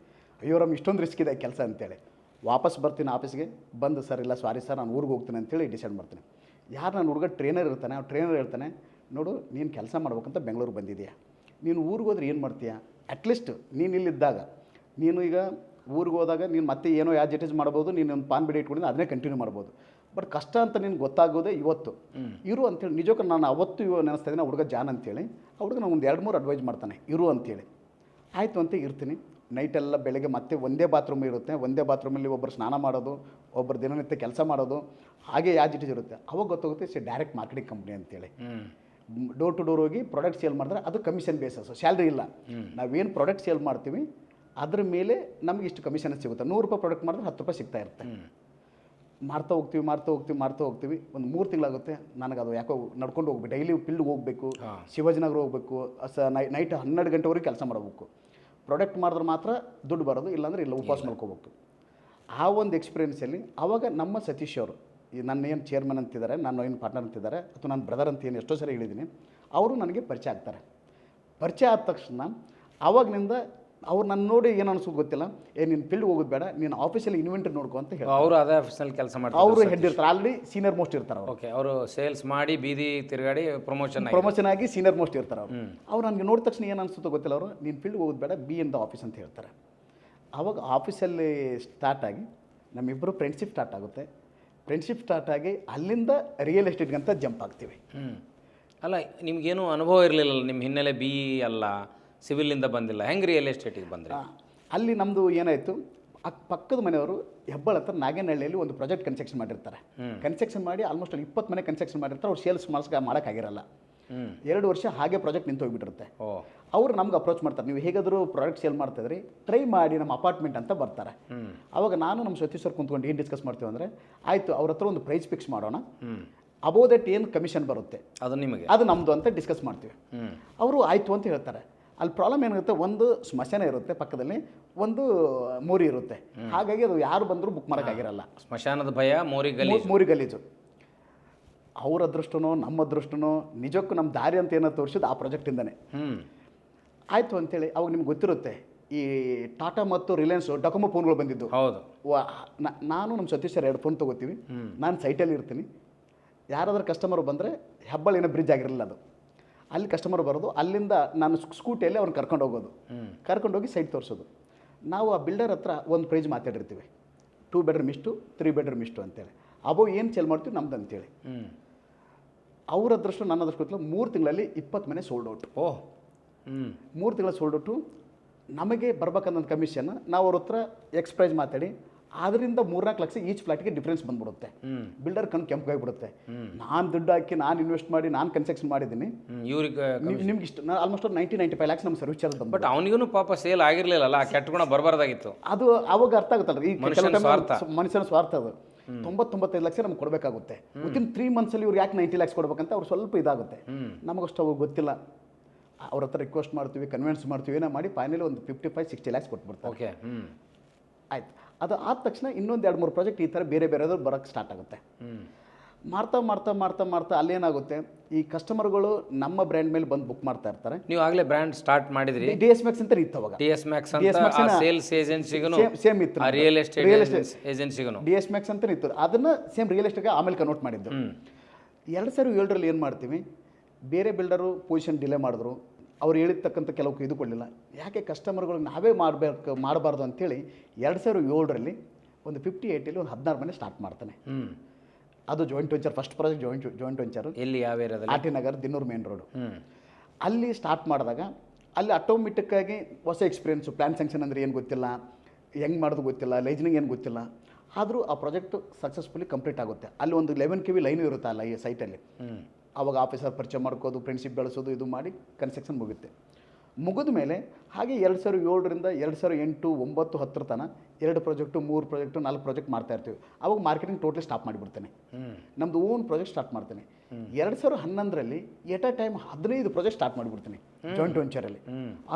Speaker 1: ಅಯ್ಯೋ ರಮ್ಮ ಇಷ್ಟೊಂದು ರಿಸ್ಕ್ ಇದೆ ಕೆಲಸ ಅಂತೇಳಿ. ವಾಪಸ್ ಬರ್ತೀನಿ ಆಫೀಸ್ಗೆ. ಬಂದು ಸರ್ ಇಲ್ಲ ಸಾರಿ ಸರ್ ನಾನು ಊರಿಗೆ ಹೋಗ್ತೀನಿ ಅಂತೇಳಿ ಡಿಸೈಡ್ ಮಾಡ್ತೀನಿ. ಯಾರು ನನ್ನ ಹುಡುಗ ಟ್ರೈನರ್ ಇರ್ತಾನೆ ಆ ಟ್ರೈನರ್ ಹೇಳ್ತಾನೆ ನೋಡು ನೀನು ಕೆಲಸ ಮಾಡ್ಬೇಕಂತ ಬೆಂಗಳೂರು ಬಂದಿದೆಯಾ. ನೀನು ಊರಿಗೆ ಹೋದ್ರೆ ಏನು ಮಾಡ್ತೀಯಾ? ಅಟ್ಲೀಸ್ಟ್ ನೀನು ಇಲ್ಲಿದ್ದಾಗ. ನೀನು ಈಗ ಊರಿಗೆ ಹೋದಾಗ ನೀನು ಮತ್ತೆ ಏನೋ ಯಾಜಿಟೈಸ್ ಮಾಡ್ಬೋದು ನೀನು ಒಂದು ಪಾನ್ ಬಿಡಿ ಇಟ್ಕೊಂಡಿದ್ದು ಅದನ್ನೇ ಕಂಟಿನ್ಯೂ ಮಾಡ್ಬೋದು. ಬಟ್ ಕಷ್ಟ ಅಂತ ನಿನ್ಗೆ ಗೊತ್ತಾಗೋದೇ ಇವತ್ತು. ಇರು ಅಂತೇಳಿ ನಿಜಕ್ಕೂ ನಾನು ಅವತ್ತು ಇವ ನೆನೆಸ್ತಾ ಇದ್ದೀನಿ ಹುಡುಗ ಜಾನ್ ಅಂತೇಳಿ. ಆ ಹುಡುಗ ನಾನು ಒಂದು ಎರಡು ಮೂರು ಅಡ್ವೈಸ್ ಮಾಡ್ತಾನೆ ಇರು ಅಂತೇಳಿ. ಆಯಿತು ಅಂತ ಇರ್ತೀನಿ. ನೈಟೆಲ್ಲ ಬೆಳಗ್ಗೆ ಮತ್ತೆ ಒಂದೇ ಬಾತ್ರೂಮ್ ಇರುತ್ತೆ. ಒಂದೇ ಬಾತ್ರೂಮಲ್ಲಿ ಒಬ್ಬರು ಸ್ನಾನ ಮಾಡೋದು ಒಬ್ಬರು ದಿನನಿತ್ಯ ಕೆಲಸ ಮಾಡೋದು ಹಾಗೆ ಯಾಜಿಟೇಜ್ ಇರುತ್ತೆ. ಅವಾಗ ಗೊತ್ತಾಗುತ್ತೆ ಸಿ ಡೈರೆಕ್ಟ್ ಮಾರ್ಕೆಟಿಂಗ್ ಕಂಪ್ನಿ ಅಂತೇಳಿ. ಡೋರ್ ಟು ಡೋರ್ ಹೋಗಿ ಪ್ರಾಡಕ್ಟ್ ಸೇಲ್ ಮಾಡಿದ್ರೆ ಅದು ಕಮಿಷನ್ ಬೇಸಸ್ ಸ್ಯಾಲ್ರಿ ಇಲ್ಲ. ನಾವೇನು ಪ್ರಾಡಕ್ಟ್ ಸೇಲ್ ಮಾಡ್ತೀವಿ ಅದ್ರ ಮೇಲೆ ನಮಗೆ ಇಷ್ಟು ಕಮಿಷನ್ ಸಿಗುತ್ತೆ. ನೂರು ರೂಪಾಯಿ ಪ್ರಾಡಕ್ಟ್ ಮಾಡಿದ್ರೆ ಹತ್ತು ರೂಪಾಯಿ ಸಿಗ್ತಾ ಇರುತ್ತೆ. ಮಾರ್ತಾ ಹೋಗ್ತೀವಿ ಮಾರ್ತಾ ಹೋಗ್ತೀವಿ ಮಾರ್ತಾ ಹೋಗ್ತೀವಿ. ಒಂದು ಮೂರು ತಿಂಗಳಾಗುತ್ತೆ. ನನಗೆ ಅದು ಯಾಕೋ ನಡ್ಕೊಂಡು ಹೋಗ್ಬೇಕು. ಡೈಲಿ ಪಿಲ್ಡ್ ಹೋಗಬೇಕು. ಶಿವಾಜಿನಗರ ಹೋಗ್ಬೇಕು. ಸ ನೈ ನೈಟ್ ಹನ್ನೆರಡು ಗಂಟೆವರೆಗೆ ಕೆಲಸ ಮಾಡಬೇಕು. ಪ್ರಾಡಕ್ಟ್ ಮಾಡಿದ್ರೆ ಮಾತ್ರ ದುಡ್ಡು ಬರೋದು ಇಲ್ಲಾಂದ್ರೆ ಇಲ್ಲ ಉಪವಾಸ ಮಾಡ್ಕೋಬೇಕು ಆ ಒಂದು ಎಕ್ಸ್ಪೀರಿಯೆನ್ಸಲ್ಲಿ ಆವಾಗ ನಮ್ಮ ಸತೀಶ್ ಅವರು ಈ ನನ್ನ ಏನು ಚೇರ್ಮನ್ ಅಂತಿದ್ದಾರೆ ನಾನು ಏನು ಪಾರ್ಟ್ನರ್ ಅಂತಿದ್ದಾರೆ ಅಥವಾ ನನ್ನ ಬ್ರದರ್ ಅಂತ ಏನು ಎಷ್ಟೋ ಸರಿ ಹೇಳಿದ್ದೀನಿ ಅವರು ನನಗೆ ಪರಿಚಯ ಆಗ್ತಾರೆ. ಪರಿಚಯ ಆದ ತಕ್ಷಣ ಆವಾಗನಿಂದ ಅವ್ರು ನನ್ನ ನೋಡಿ ಏನು ಅನ್ಸೋದು ಗೊತ್ತಿಲ್ಲ. ಏ ನೀನು ಫೀಲ್ಡ್ ಹೋಗೋದು ಬೇಡ ನೀನು ಆಫೀಸಲ್ಲಿ ಇನ್ವೆಂಟ್ರಿ ನೋಡ್ಕೊ ಅಂತ ಹೇಳಿ
Speaker 2: ಅವರು ಅದೇ ಆಫೀಸಲ್ಲಿ ಕೆಲಸ ಮಾಡ್ತಾರೆ
Speaker 1: ಅವರು ಹೆಡ್ ಇರ್ತಾರೆ ಆಲ್ರೆಡಿ ಸೀನಿಯರ್ ಮೋಸ್ಟ್ ಇರ್ತಾರೆ ಅವರು.
Speaker 2: ಓಕೆ ಅವರು ಸೇಲ್ಸ್ ಮಾಡಿ ಬೀದಿ ತಿರುಗಾಡಿ ಪ್ರಮೋಷನ್
Speaker 1: ಪ್ರಮೋಷನ್ ಆಗಿ ಸೀನಿಯರ್ ಮೋಸ್ಟ್ ಇರ್ತಾರೆ ಅವರು. ಅವ್ರು ನನಗೆ ನೋಡಿದ ತಕ್ಷಣ ಏನು ಅನಿಸುತ್ತೋ ಗೊತ್ತಿಲ್ಲ ಅವರು. ನೀನು ಫೀಲ್ಡ್ ಹೋಗೋದು ಬೇಡ ಬಿ ಇನ್ ದ ಆಫೀಸ್ ಅಂತ ಹೇಳ್ತಾರೆ. ಆವಾಗ ಆಫೀಸಲ್ಲಿ ಸ್ಟಾರ್ಟ್ ಆಗಿ ನಮ್ಮಿಬ್ಬರು ಫ್ರೆಂಡ್ಶಿಪ್ ಸ್ಟಾರ್ಟ್ ಆಗುತ್ತೆ. ಫ್ರೆಂಡ್ಶಿಪ್ ಸ್ಟಾರ್ಟ್ ಆಗಿ ಅಲ್ಲಿಂದ ರಿಯಲ್ ಎಸ್ಟೇಟ್ಗಂತ ಜಂಪ್ ಆಗ್ತೀವಿ.
Speaker 2: ಅಲ್ಲ ನಿಮಗೇನು ಅನುಭವ ಇರಲಿಲ್ಲ ನಿಮ್ಮ ಹಿನ್ನೆಲೆ ಬಿ ಅಲ್ಲ. ಸಿವಿಲಿಂದ ಬಂದಿಲ್ಲ. ಹೆಂಗೆ ರಿಯಲ್ ಎಸ್ಟೇಟಿಗೆ ಬಂದ್ರಿ?
Speaker 1: ಅಲ್ಲಿ ನಮ್ಮದು ಏನಾಯಿತು? ಅಕ್ ಪಕ್ಕದ ಮನೆಯವರು ಹೆಬ್ಬಳ ಹತ್ರ ನಾಗೇನಹಳ್ಳಿಯಲ್ಲಿ ಒಂದು ಪ್ರಾಜೆಕ್ಟ್ ಕನ್ಸ್ಟ್ರಕ್ಷನ್ ಮಾಡಿರ್ತಾರೆ. ಕನ್ಸ್ಟ್ರಕ್ಷನ್ ಮಾಡಿ ಆಲ್ಮೋಸ್ಟ್ ಅಲ್ಲಿ ಇಪ್ಪತ್ತು ಮನೆ ಕನ್ಸ್ಟ್ರಕ್ಷನ್ ಮಾಡಿರ್ತಾರೆ. ಅವ್ರು ಸೇಲ್ಸ್ ಮಾಡಿಸ್ಕ ಮಾಡೋಕ್ಕಾಗಿರಲ್ಲ ಎರಡು ವರ್ಷ ಹಾಗೆ ಪ್ರಾಜೆಕ್ಟ್ ನಿಂತು ಹೋಗ್ಬಿಟ್ಟಿರುತ್ತೆ. ಅವರು ನಮ್ಗೆ ಅಪ್ರೋಚ್ ಮಾಡ್ತಾರೆ. ನೀವು ಹೇಗಾದರೂ ಪ್ರಾಡಕ್ಟ್ ಸೇಲ್ ಮಾಡ್ತಿದ್ರಿ ಟ್ರೈ ಮಾಡಿ ನಮ್ಮ ಅಪಾರ್ಟ್ಮೆಂಟ್ ಅಂತ ಬರ್ತಾರೆ. ಅವಾಗ ನಾನು ನಮ್ಮ ಸತೀಶ್ ಸರ್ ಕುಂತ್ಕೊಂಡು ಏನು ಡಿಸ್ಕಸ್ ಮಾಡ್ತೀವಿ ಅಂದರೆ ಆಯಿತು ಅವ್ರ ಹತ್ರ ಒಂದು ಪ್ರೈಸ್ ಫಿಕ್ಸ್ ಮಾಡೋಣ. ಅಬೋ ದಟ್ ಏನು ಕಮಿಷನ್ ಬರುತ್ತೆ?
Speaker 2: ಅದು ನಿಮಗೆ?
Speaker 1: ಅದು ನಮ್ಮದು ಅಂತ ಡಿಸ್ಕಸ್ ಮಾಡ್ತೀವಿ. ಅವರು ಆಯಿತು ಅಂತ ಹೇಳ್ತಾರೆ. ಅಲ್ಲಿ ಪ್ರಾಬ್ಲಮ್ ಏನಾಗುತ್ತೆ ಒಂದು ಸ್ಮಶಾನ ಇರುತ್ತೆ ಪಕ್ಕದಲ್ಲಿ ಒಂದು ಮೋರಿ ಇರುತ್ತೆ. ಹಾಗಾಗಿ ಅದು ಯಾರು ಬಂದರೂ ಬುಕ್ ಮಾಡೋಕ್ಕಾಗಿರಲ್ಲ
Speaker 2: ಸ್ಮಶಾನದ ಭಯ ಮೋರಿ ಗಲಿ
Speaker 1: ಮೋರಿ ಗಲೀಜು. ಅವ್ರ ಅದೃಷ್ಟನೋ ನಮ್ಮ ಅದೃಷ್ಟನೋ ನಿಜಕ್ಕೂ ನಮ್ಮ ದಾರಿ ಅಂತ ಏನೋ ತೋರಿಸಿದ್ದು ಆ ಪ್ರಾಜೆಕ್ಟಿಂದನೇ ಆಯಿತು ಅಂತೇಳಿ ಅವಾಗ ನಿಮ್ಗೆ ಗೊತ್ತಿರುತ್ತೆ ಈ ಟಾಟಾ ಮತ್ತು ರಿಲಯನ್ಸ್ ಡಕೊಮೊ ಫೋನ್ಗಳು ಬಂದಿದ್ದು.
Speaker 2: ಹೌದು.
Speaker 1: ನಾನು ನಮ್ಮ ಸತೀಶ್ ಸರ್ ಎರಡು ಫೋನ್ ತೊಗೋತೀವಿ. ನಾನು ಸೈಟಲ್ಲಿ ಇರ್ತೀನಿ. ಯಾರಾದರೂ ಕಸ್ಟಮರ್ ಬಂದರೆ ಹೆಬ್ಬಳ್ಳಿನ ಬ್ರಿಡ್ಜ್ ಆಗಿರಲಿಲ್ಲ ಅದು. ಅಲ್ಲಿ ಕಸ್ಟಮರ್ ಬರೋದು ಅಲ್ಲಿಂದ ನಾನು ಸ್ಕೂಟಿಯಲ್ಲಿ ಅವ್ರನ್ನ ಕರ್ಕೊಂಡು ಹೋಗೋದು. ಕರ್ಕೊಂಡೋಗಿ ಸೈಟ್ ತೋರಿಸೋದು. ನಾವು ಆ ಬಿಲ್ಡರ್ ಹತ್ರ ಒಂದು ಪ್ರೈಸ್ ಮಾತಾಡಿರ್ತೀವಿ. ಟೂ ಬೆಡ್ರೂಮ್ ಇಷ್ಟು ತ್ರೀ ಬೆಡ್ರೂಮ್ ಇಷ್ಟು ಅಂತೇಳಿ. ಅಬೋ ಏನು ಸೇಲ್ ಮಾಡ್ತೀವಿ ನಮ್ದು ಅಂತೇಳಿ. ಅವ್ರ ಅದೃಷ್ಟ ನನ್ನ ಅದೃಷ್ಟ ಗೊತ್ತಿಲ್ಲ. ಮೂರು ತಿಂಗಳಲ್ಲಿ ಇಪ್ಪತ್ತು ಮನೆ ಸೋಲ್ಡ್ ಔಟ್
Speaker 2: ಓ. ಹ್ಞೂ
Speaker 1: ಮೂರು ತಿಂಗಳ ಸೋಲ್ಡ್ ಔಟು ನಮಗೆ ಬರ್ಬೇಕಂದ ಕಮಿಷನ್ ನಾವು ಅವ್ರ ಹತ್ರ ಎಕ್ಸ್ ಪ್ರೈಸ್ ಮಾತಾಡಿ ಅದರಿಂದ ಮೂರ್ನಾಲ್ಕು ಲಕ್ಷ ಈಚ್ ಫ್ಲಾಟ್ಗೆ ಡಿಫ್ರೆನ್ಸ್ ಬಂದ್ಬಿಡುತ್ತೆ. ಬಿಲ್ಡರ್ ಕಣ್ಣು ಬಿಡುತ್ತೆ ನಾನು ದುಡ್ಡು ಹಾಕಿ ನಾನು ಇನ್ವೆಸ್ಟ್ ಮಾಡಿ ನಾನು ಕನ್ಸ್ಟ್ರಕ್ಷನ್ ಮಾಡಿದ್ದೀನಿ.
Speaker 2: ಇವ್ರಿಗೆ
Speaker 1: ನಿಮ್ಗೆ ಇಷ್ಟು almost ninety ninety five lakhs ನಮ್ಮ ಸರ್ವಿಸ್ ಚಾರ್ಜ್
Speaker 2: ಬಟ್ ಅವನಿಗೂ ಪಾಪ ಸೇಲ್ ಆಗಿರಲಿಲ್ಲ ಆ ಕೆಟ್ಟ ಗುಣ ಬರಬಾರ್ದಾಗಿತ್ತು.
Speaker 1: ಅದು ಅವಾಗ ಅರ್ಥ ಆಗುತ್ತಲ್ಲ ಈ
Speaker 2: ಮನುಷ್ಯನ ಸ್ವಾರ್ಥ.
Speaker 1: ಮನುಷ್ಯನ ಸ್ವಾರ್ಥ ಅದು. ತೊಂಬತ್ತೊಂಬತ್ತೈದು ಲಕ್ಷ ನಮ್ಗೆ ಕೊಡಬೇಕಾಗುತ್ತೆ. ವಿತಿನ್ ತ್ರೀ ಮಂತ್ಸಲ್ಲಿ ಇವ್ರು ಯಾಕೆ ನೈಂಟಿ ಲ್ಯಾಕ್ಸ್ ಕೊಡ್ಬೇಕಂತ ಅವ್ರು ಸ್ವಲ್ಪ ಇದಾಗುತ್ತೆ. ನಮಗಷ್ಟು ಅವಾಗ ಗೊತ್ತಿಲ್ಲ. ಅವ್ರ ಹತ್ರ ರಿಕ್ವೆಸ್ಟ್ ಮಾಡ್ತೀವಿ ಕನ್ವಿನ್ಸ್ ಮಾಡ್ತೀವಿ ಏನೋ ಮಾಡಿ ಫೈನಲಿ ಒಂದು ಫಿಫ್ಟಿ ಫೈವ್ ಸಿಕ್ಸ್ಟಿ ಲ್ಯಾಕ್ಸ್ ಕೊಟ್ಬಿಡ್ತಾರೆ
Speaker 2: ಓಕೆ
Speaker 1: ಆಯ್ತು. ಅದು ಆದ ತಕ್ಷಣ ಇನ್ನೊಂದು ಎರಡು ಮೂರು ಪ್ರಾಜೆಕ್ಟ್ ಈ ಥರ ಬೇರೆ ಬೇರೆದವ್ರು ಬರೋಕ್ಕೆ ಸ್ಟಾರ್ಟ್ ಆಗುತ್ತೆ. ಮಾಡ್ತಾ ಮಾಡ್ತಾ ಮಾಡ್ತಾ ಮಾಡ್ತಾ ಅಲ್ಲೇನಾಗುತ್ತೆ ಈ ಕಸ್ಟಮರ್ಗಳು ನಮ್ಮ ಬ್ರ್ಯಾಂಡ್ ಮೇಲೆ ಬಂದು ಬುಕ್ ಮಾಡ್ತಾ ಇರ್ತಾರೆ.
Speaker 2: ನೀವು ಆಗಲೇ ಬ್ರ್ಯಾಂಡ್ ಸ್ಟಾರ್ಟ್ ಮಾಡಿದ್ರಿ.
Speaker 1: ಡಿ ಎಸ್ ಮ್ಯಾಕ್ಸ್ ಅಂತ ಇತ್ತು ಅವಾಗ.
Speaker 2: ಡಿ ಎಸ್ ಮ್ಯಾಕ್ಸ್ ಸೇಲ್ಸ್ ಏಜೆನ್ಸಿಗೂ
Speaker 1: ಸೇಮ್ ಇತ್ತು
Speaker 2: ರಿಯಲ್ ಎಸ್ಟೇಟ್
Speaker 1: ರಿಯಲ್ ಎಸ್ಟೇಟ್
Speaker 2: ಏಜೆನ್ಸಿಗೂ
Speaker 1: ಡಿ ಎಸ್ ಮ್ಯಾಕ್ಸ್ ಅಂತ ಇತ್ತು. ಅದನ್ನು ಸೇಮ್ ರಿಯಲ್ ಎಸ್ಟೇಟ್ಗೆ ಆಮೇಲೆ ಕನ್ವರ್ಟ್ ಮಾಡಿದ್ದು. ಎರಡು ಸಾವಿರದ ಏಳರಲ್ಲಿ ಏನು ಮಾಡ್ತೀವಿ ಬೇರೆ ಬಿಲ್ಡರು ಪೊಸಿಷನ್ ಡಿಲೇ ಮಾಡಿದ್ರು. ಅವ್ರು ಹೇಳಿರ್ತಕ್ಕಂಥ ಕೆಲವು ಇದು ಕೊಡಲಿಲ್ಲ ಯಾಕೆ ಕಸ್ಟಮರ್ಗಳು ನಾವೇ ಮಾಡಬೇಕು ಮಾಡಬಾರ್ದು ಅಂಥೇಳಿ ಎರಡು ಸಾವಿರದ ಏಳರಲ್ಲಿ ಒಂದು ಫಿಫ್ಟಿ ಏಯ್ಟಲ್ಲಿ ಒಂದು ಹದಿನಾರು ಮನೆ ಸ್ಟಾರ್ಟ್ ಮಾಡ್ತಾನೆ. ಅದು joint venture first project joint joint venture
Speaker 2: ಎಲ್ಲಿ ಯಾವ ಅದು
Speaker 1: R T Nagar Dinnur main road ಅಲ್ಲಿ ಸ್ಟಾರ್ಟ್ ಮಾಡಿದಾಗ ಅಲ್ಲಿ ಆಟೋಮೆಟಿಕ್ಕಾಗಿ ಹೊಸ ಎಕ್ಸ್ಪೀರಿಯೆನ್ಸು ಪ್ಲ್ಯಾನ್ ಸ್ಯಾಂಕ್ಷನ್ ಅಂದರೆ ಏನು ಗೊತ್ತಿಲ್ಲ ಹೆಂಗೆ ಮಾಡೋದು ಗೊತ್ತಿಲ್ಲ ಲೈಜ್ನಿಂಗ್ ಏನು ಗೊತ್ತಿಲ್ಲ. ಆದರೂ ಆ ಪ್ರಾಜೆಕ್ಟ್ ಸಕ್ಸಸ್ಫುಲಿ ಕಂಪ್ಲೀಟ್ ಆಗುತ್ತೆ. ಅಲ್ಲಿ ಒಂದು ಲೆವೆನ್ ಕೆ ವಿ ಲೈನು ಇರುತ್ತೆ ಅಲ್ಲ. ಈ ಸೈಟಲ್ಲಿ ಆವಾಗ ಆಫೀಸರ್ ಪರಿಚಯ ಮಾಡ್ಕೋದು ಫ್ರೆಂಡ್ಶಿಪ್ ಬೆಳೆಸೋದು ಇದು ಮಾಡಿ ಕನ್ಸ್ಟ್ರಕ್ಷನ್ ಮುಗುತ್ತೆ. ಮುಗಿದ ಮೇಲೆ ಹಾಗೆ ಎರಡು ಸಾವಿರ ಏಳರಿಂದ ಎರಡು ಸಾವಿರ ಎಂಟು ಒಂಬತ್ತು ಹತ್ತರ ತನಕ ಎರಡು ಪ್ರಾಜೆಕ್ಟು ಮೂರು ಪ್ರಾಜೆಕ್ಟು ನಾಲ್ಕು ಪ್ರಾಜೆಕ್ಟ್ ಮಾಡ್ತಾ ಇರ್ತೀವಿ. ಅವಾಗ ಮಾರ್ಕೆಟಿಂಗ್ ಟೋಟಲಿ ಸ್ಟಾಪ್ ಮಾಡಿಬಿಡ್ತೇನೆ. ನಮ್ಮದು ಓನ್ ಪ್ರಾಜೆಕ್ಟ್ ಸ್ಟಾರ್ಟ್ ಮಾಡ್ತೇನೆ. ಎರಡು ಸಾವಿರ ಹನ್ನೊಂದರಲ್ಲಿ ಎಟ್ ಅ ಟೈಮ್ ಹದಿನೈದು ಪ್ರಾಜೆಕ್ಟ್ ಸ್ಟಾರ್ಟ್ ಮಾಡಿಬಿಡ್ತೀನಿ joint ವೆಂಚರಲ್ಲಿ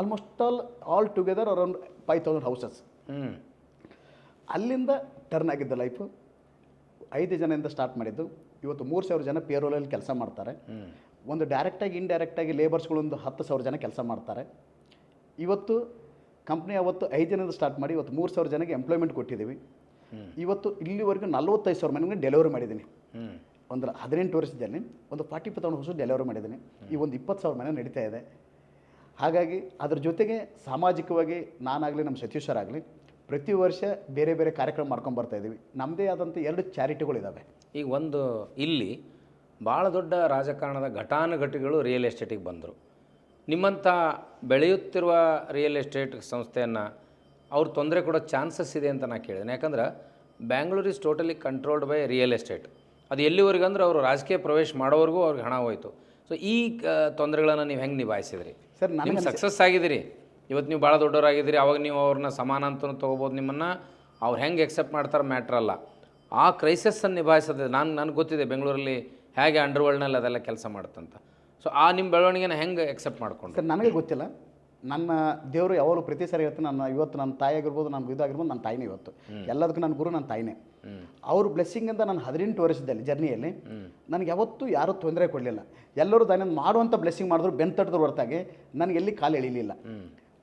Speaker 1: almost all all together around five thousand houses ಅಲ್ಲಿಂದ ಟರ್ನ್ ಆಗಿದ್ದ ಲೈಫು ಐದು ಜನದಿಂದ ಸ್ಟಾರ್ಟ್ ಮಾಡಿದ್ದು. ಇವತ್ತು ಮೂರು ಸಾವಿರ ಜನ ಪೇರೋಲಲ್ಲಿ ಕೆಲಸ ಮಾಡ್ತಾರೆ. ಒಂದು ಡೈರೆಕ್ಟಾಗಿ ಇಂಡೈರೆಕ್ಟಾಗಿ ಲೇಬರ್ಸ್ಗಳೊಂದು ಹತ್ತು ಸಾವಿರ ಜನ ಕೆಲಸ ಮಾಡ್ತಾರೆ. ಇವತ್ತು ಕಂಪ್ನಿ ಅವತ್ತು ಐದು ಜನದ ಸ್ಟಾರ್ಟ್ ಮಾಡಿ ಇವತ್ತು ಮೂರು ಸಾವಿರ ಜನಕ್ಕೆ ಎಂಪ್ಲಾಯ್ಮೆಂಟ್ ಕೊಟ್ಟಿದ್ದೀವಿ. ಇವತ್ತು ಇಲ್ಲಿವರೆಗೂ ನಲ್ವತ್ತೈದು ಸಾವಿರ ಮನೆಗೆ ಡೆಲಿವರಿ ಮಾಡಿದ್ದೀನಿ. ಒಂದು ಹದಿನೆಂಟು ವರ್ಷದಲ್ಲಿ ಒಂದು ಫಾರ್ಟಿ ಫೈವ್ ತೌಸಂಡ್ ಹೊಸ ಡೆಲಿವರಿ ಮಾಡಿದ್ದೀನಿ. ಈ ಒಂದು ಇಪ್ಪತ್ತು ಸಾವಿರ ಮನೆ ನಡೀತಾ ಇದೆ. ಹಾಗಾಗಿ ಅದ್ರ ಜೊತೆಗೆ ಸಾಮಾಜಿಕವಾಗಿ ನಾನಾಗಲಿ ನಮ್ಮ ಸತೀಶ್ವರಾಗಲಿ ಪ್ರತಿ ವರ್ಷ ಬೇರೆ ಬೇರೆ ಕಾರ್ಯಕ್ರಮ ಮಾಡ್ಕೊಂಡು ಬರ್ತಾ ಇದ್ದೀವಿ ನಮ್ಮದೇ ಆದಂಥ ಎರಡು ಚಾರಿಟಿಗಳಿದ್ದಾವೆ
Speaker 2: ಈಗ ಒಂದು ಇಲ್ಲಿ ಭಾಳ ದೊಡ್ಡ ರಾಜಕಾರಣದ ಘಟಾನುಘಟಿಗಳು ರಿಯಲ್ ಎಸ್ಟೇಟಿಗೆ ಬಂದರು. ನಿಮ್ಮಂಥ ಬೆಳೆಯುತ್ತಿರುವ ರಿಯಲ್ ಎಸ್ಟೇಟ್ ಸಂಸ್ಥೆಯನ್ನು ಅವ್ರು ತೊಂದರೆ ಕೊಡೋ ಚಾನ್ಸಸ್ ಇದೆ ಅಂತ ನಾನು ಕೇಳಿದೆ ಯಾಕಂದ್ರೆ Bangalore is totally controlled by real estate ಅದು ಎಲ್ಲಿವರೆಗೆ ಅಂದ್ರೆ ಅವರು ರಾಜಕೀಯ ಪ್ರವೇಶ ಮಾಡೋವರೆಗೂ ಅವ್ರಿಗೆ ಹಣ ಹೋಯಿತು. ಸೊ ಈ ತೊಂದರೆಗಳನ್ನು ನೀವು ಹೆಂಗೆ ನಿಭಾಯಿಸಿದ್ರಿ?
Speaker 1: ಸರ್
Speaker 2: ನಿಮ್ಗೆ ಸಕ್ಸಸ್ ಆಗಿದ್ದೀರಿ. ಇವತ್ತು ನೀವು ಭಾಳ ದೊಡ್ಡವರಾಗಿದ್ದೀರಿ. ಅವಾಗ ನೀವು ಅವ್ರನ್ನ ಸಮಾನ ಅಂತಲೂ ತೊಗೋಬೋದು ನಿಮ್ಮನ್ನು. ಅವ್ರು ಹೆಂಗೆ ಎಕ್ಸೆಪ್ಟ್ ಮಾಡ್ತಾರೆ ಮ್ಯಾಟ್ರಲ್ಲ ಅಲ್ಲ. ಆ ಕ್ರೈಸಸ್ಸನ್ನು ನಿಭಾಯಿಸೋದು ನಾನು ನನಗೆ ಗೊತ್ತಿದೆ ಬೆಂಗಳೂರಲ್ಲಿ ಹೇಗೆ ಅಂಡರ್ವರ್ಲ್ಡ್ನಲ್ಲಿ ಅದೆಲ್ಲ ಕೆಲಸ ಮಾಡುತ್ತಂತ ಸೊ ಆ ನಿಮ್ಮ ಬೆಳವಣಿಗೆನ ಹೆಂಗೆ ಎಕ್ಸೆಪ್ಟ್ ಮಾಡ್ಕೊಂಡು
Speaker 1: ಸರ್ ನನಗೆ ಗೊತ್ತಿಲ್ಲ. ನನ್ನ ದೇವರು ಯಾವಾಗಲೂ ಪ್ರತಿ ಸಾರಿ ಹೇಳ್ತೀನಿ ನನ್ನ ಇವತ್ತು ನನ್ನ ತಾಯಿ ಆಗಿರ್ಬೋದು ನನ್ನ ಇದಾಗಿರ್ಬೋದು ನನ್ನ ತಾಯಿನೇ ಇವತ್ತು. ಎಲ್ಲದಕ್ಕೂ ನನ್ನ ಗುರು ನನ್ನ ತಾಯಿನೇ. ಅವ್ರ ಬ್ಲೆಸ್ಸಿಂಗಿಂದ ನಾನು ಹದಿನೆಂಟು ವರ್ಷದಲ್ಲಿ ಜರ್ನಿಯಲ್ಲಿ ನನಗೆ ಯಾವತ್ತೂ ಯಾರೂ ತೊಂದರೆ ಕೊಡಲಿಲ್ಲ. ಎಲ್ಲರೂ ದೈನಂದಿನ ಮಾಡುವಂಥ ಬ್ಲೆಸ್ಸಿಂಗ್ ಮಾಡಿದ್ರು ಬೆನ್ ತಟ್ಟದ್ರ ಹೊರತಾಗಿ ನನಗೆ ಎಲ್ಲಿ ಕಾಲು ಎಳಿಲಿಲ್ಲ.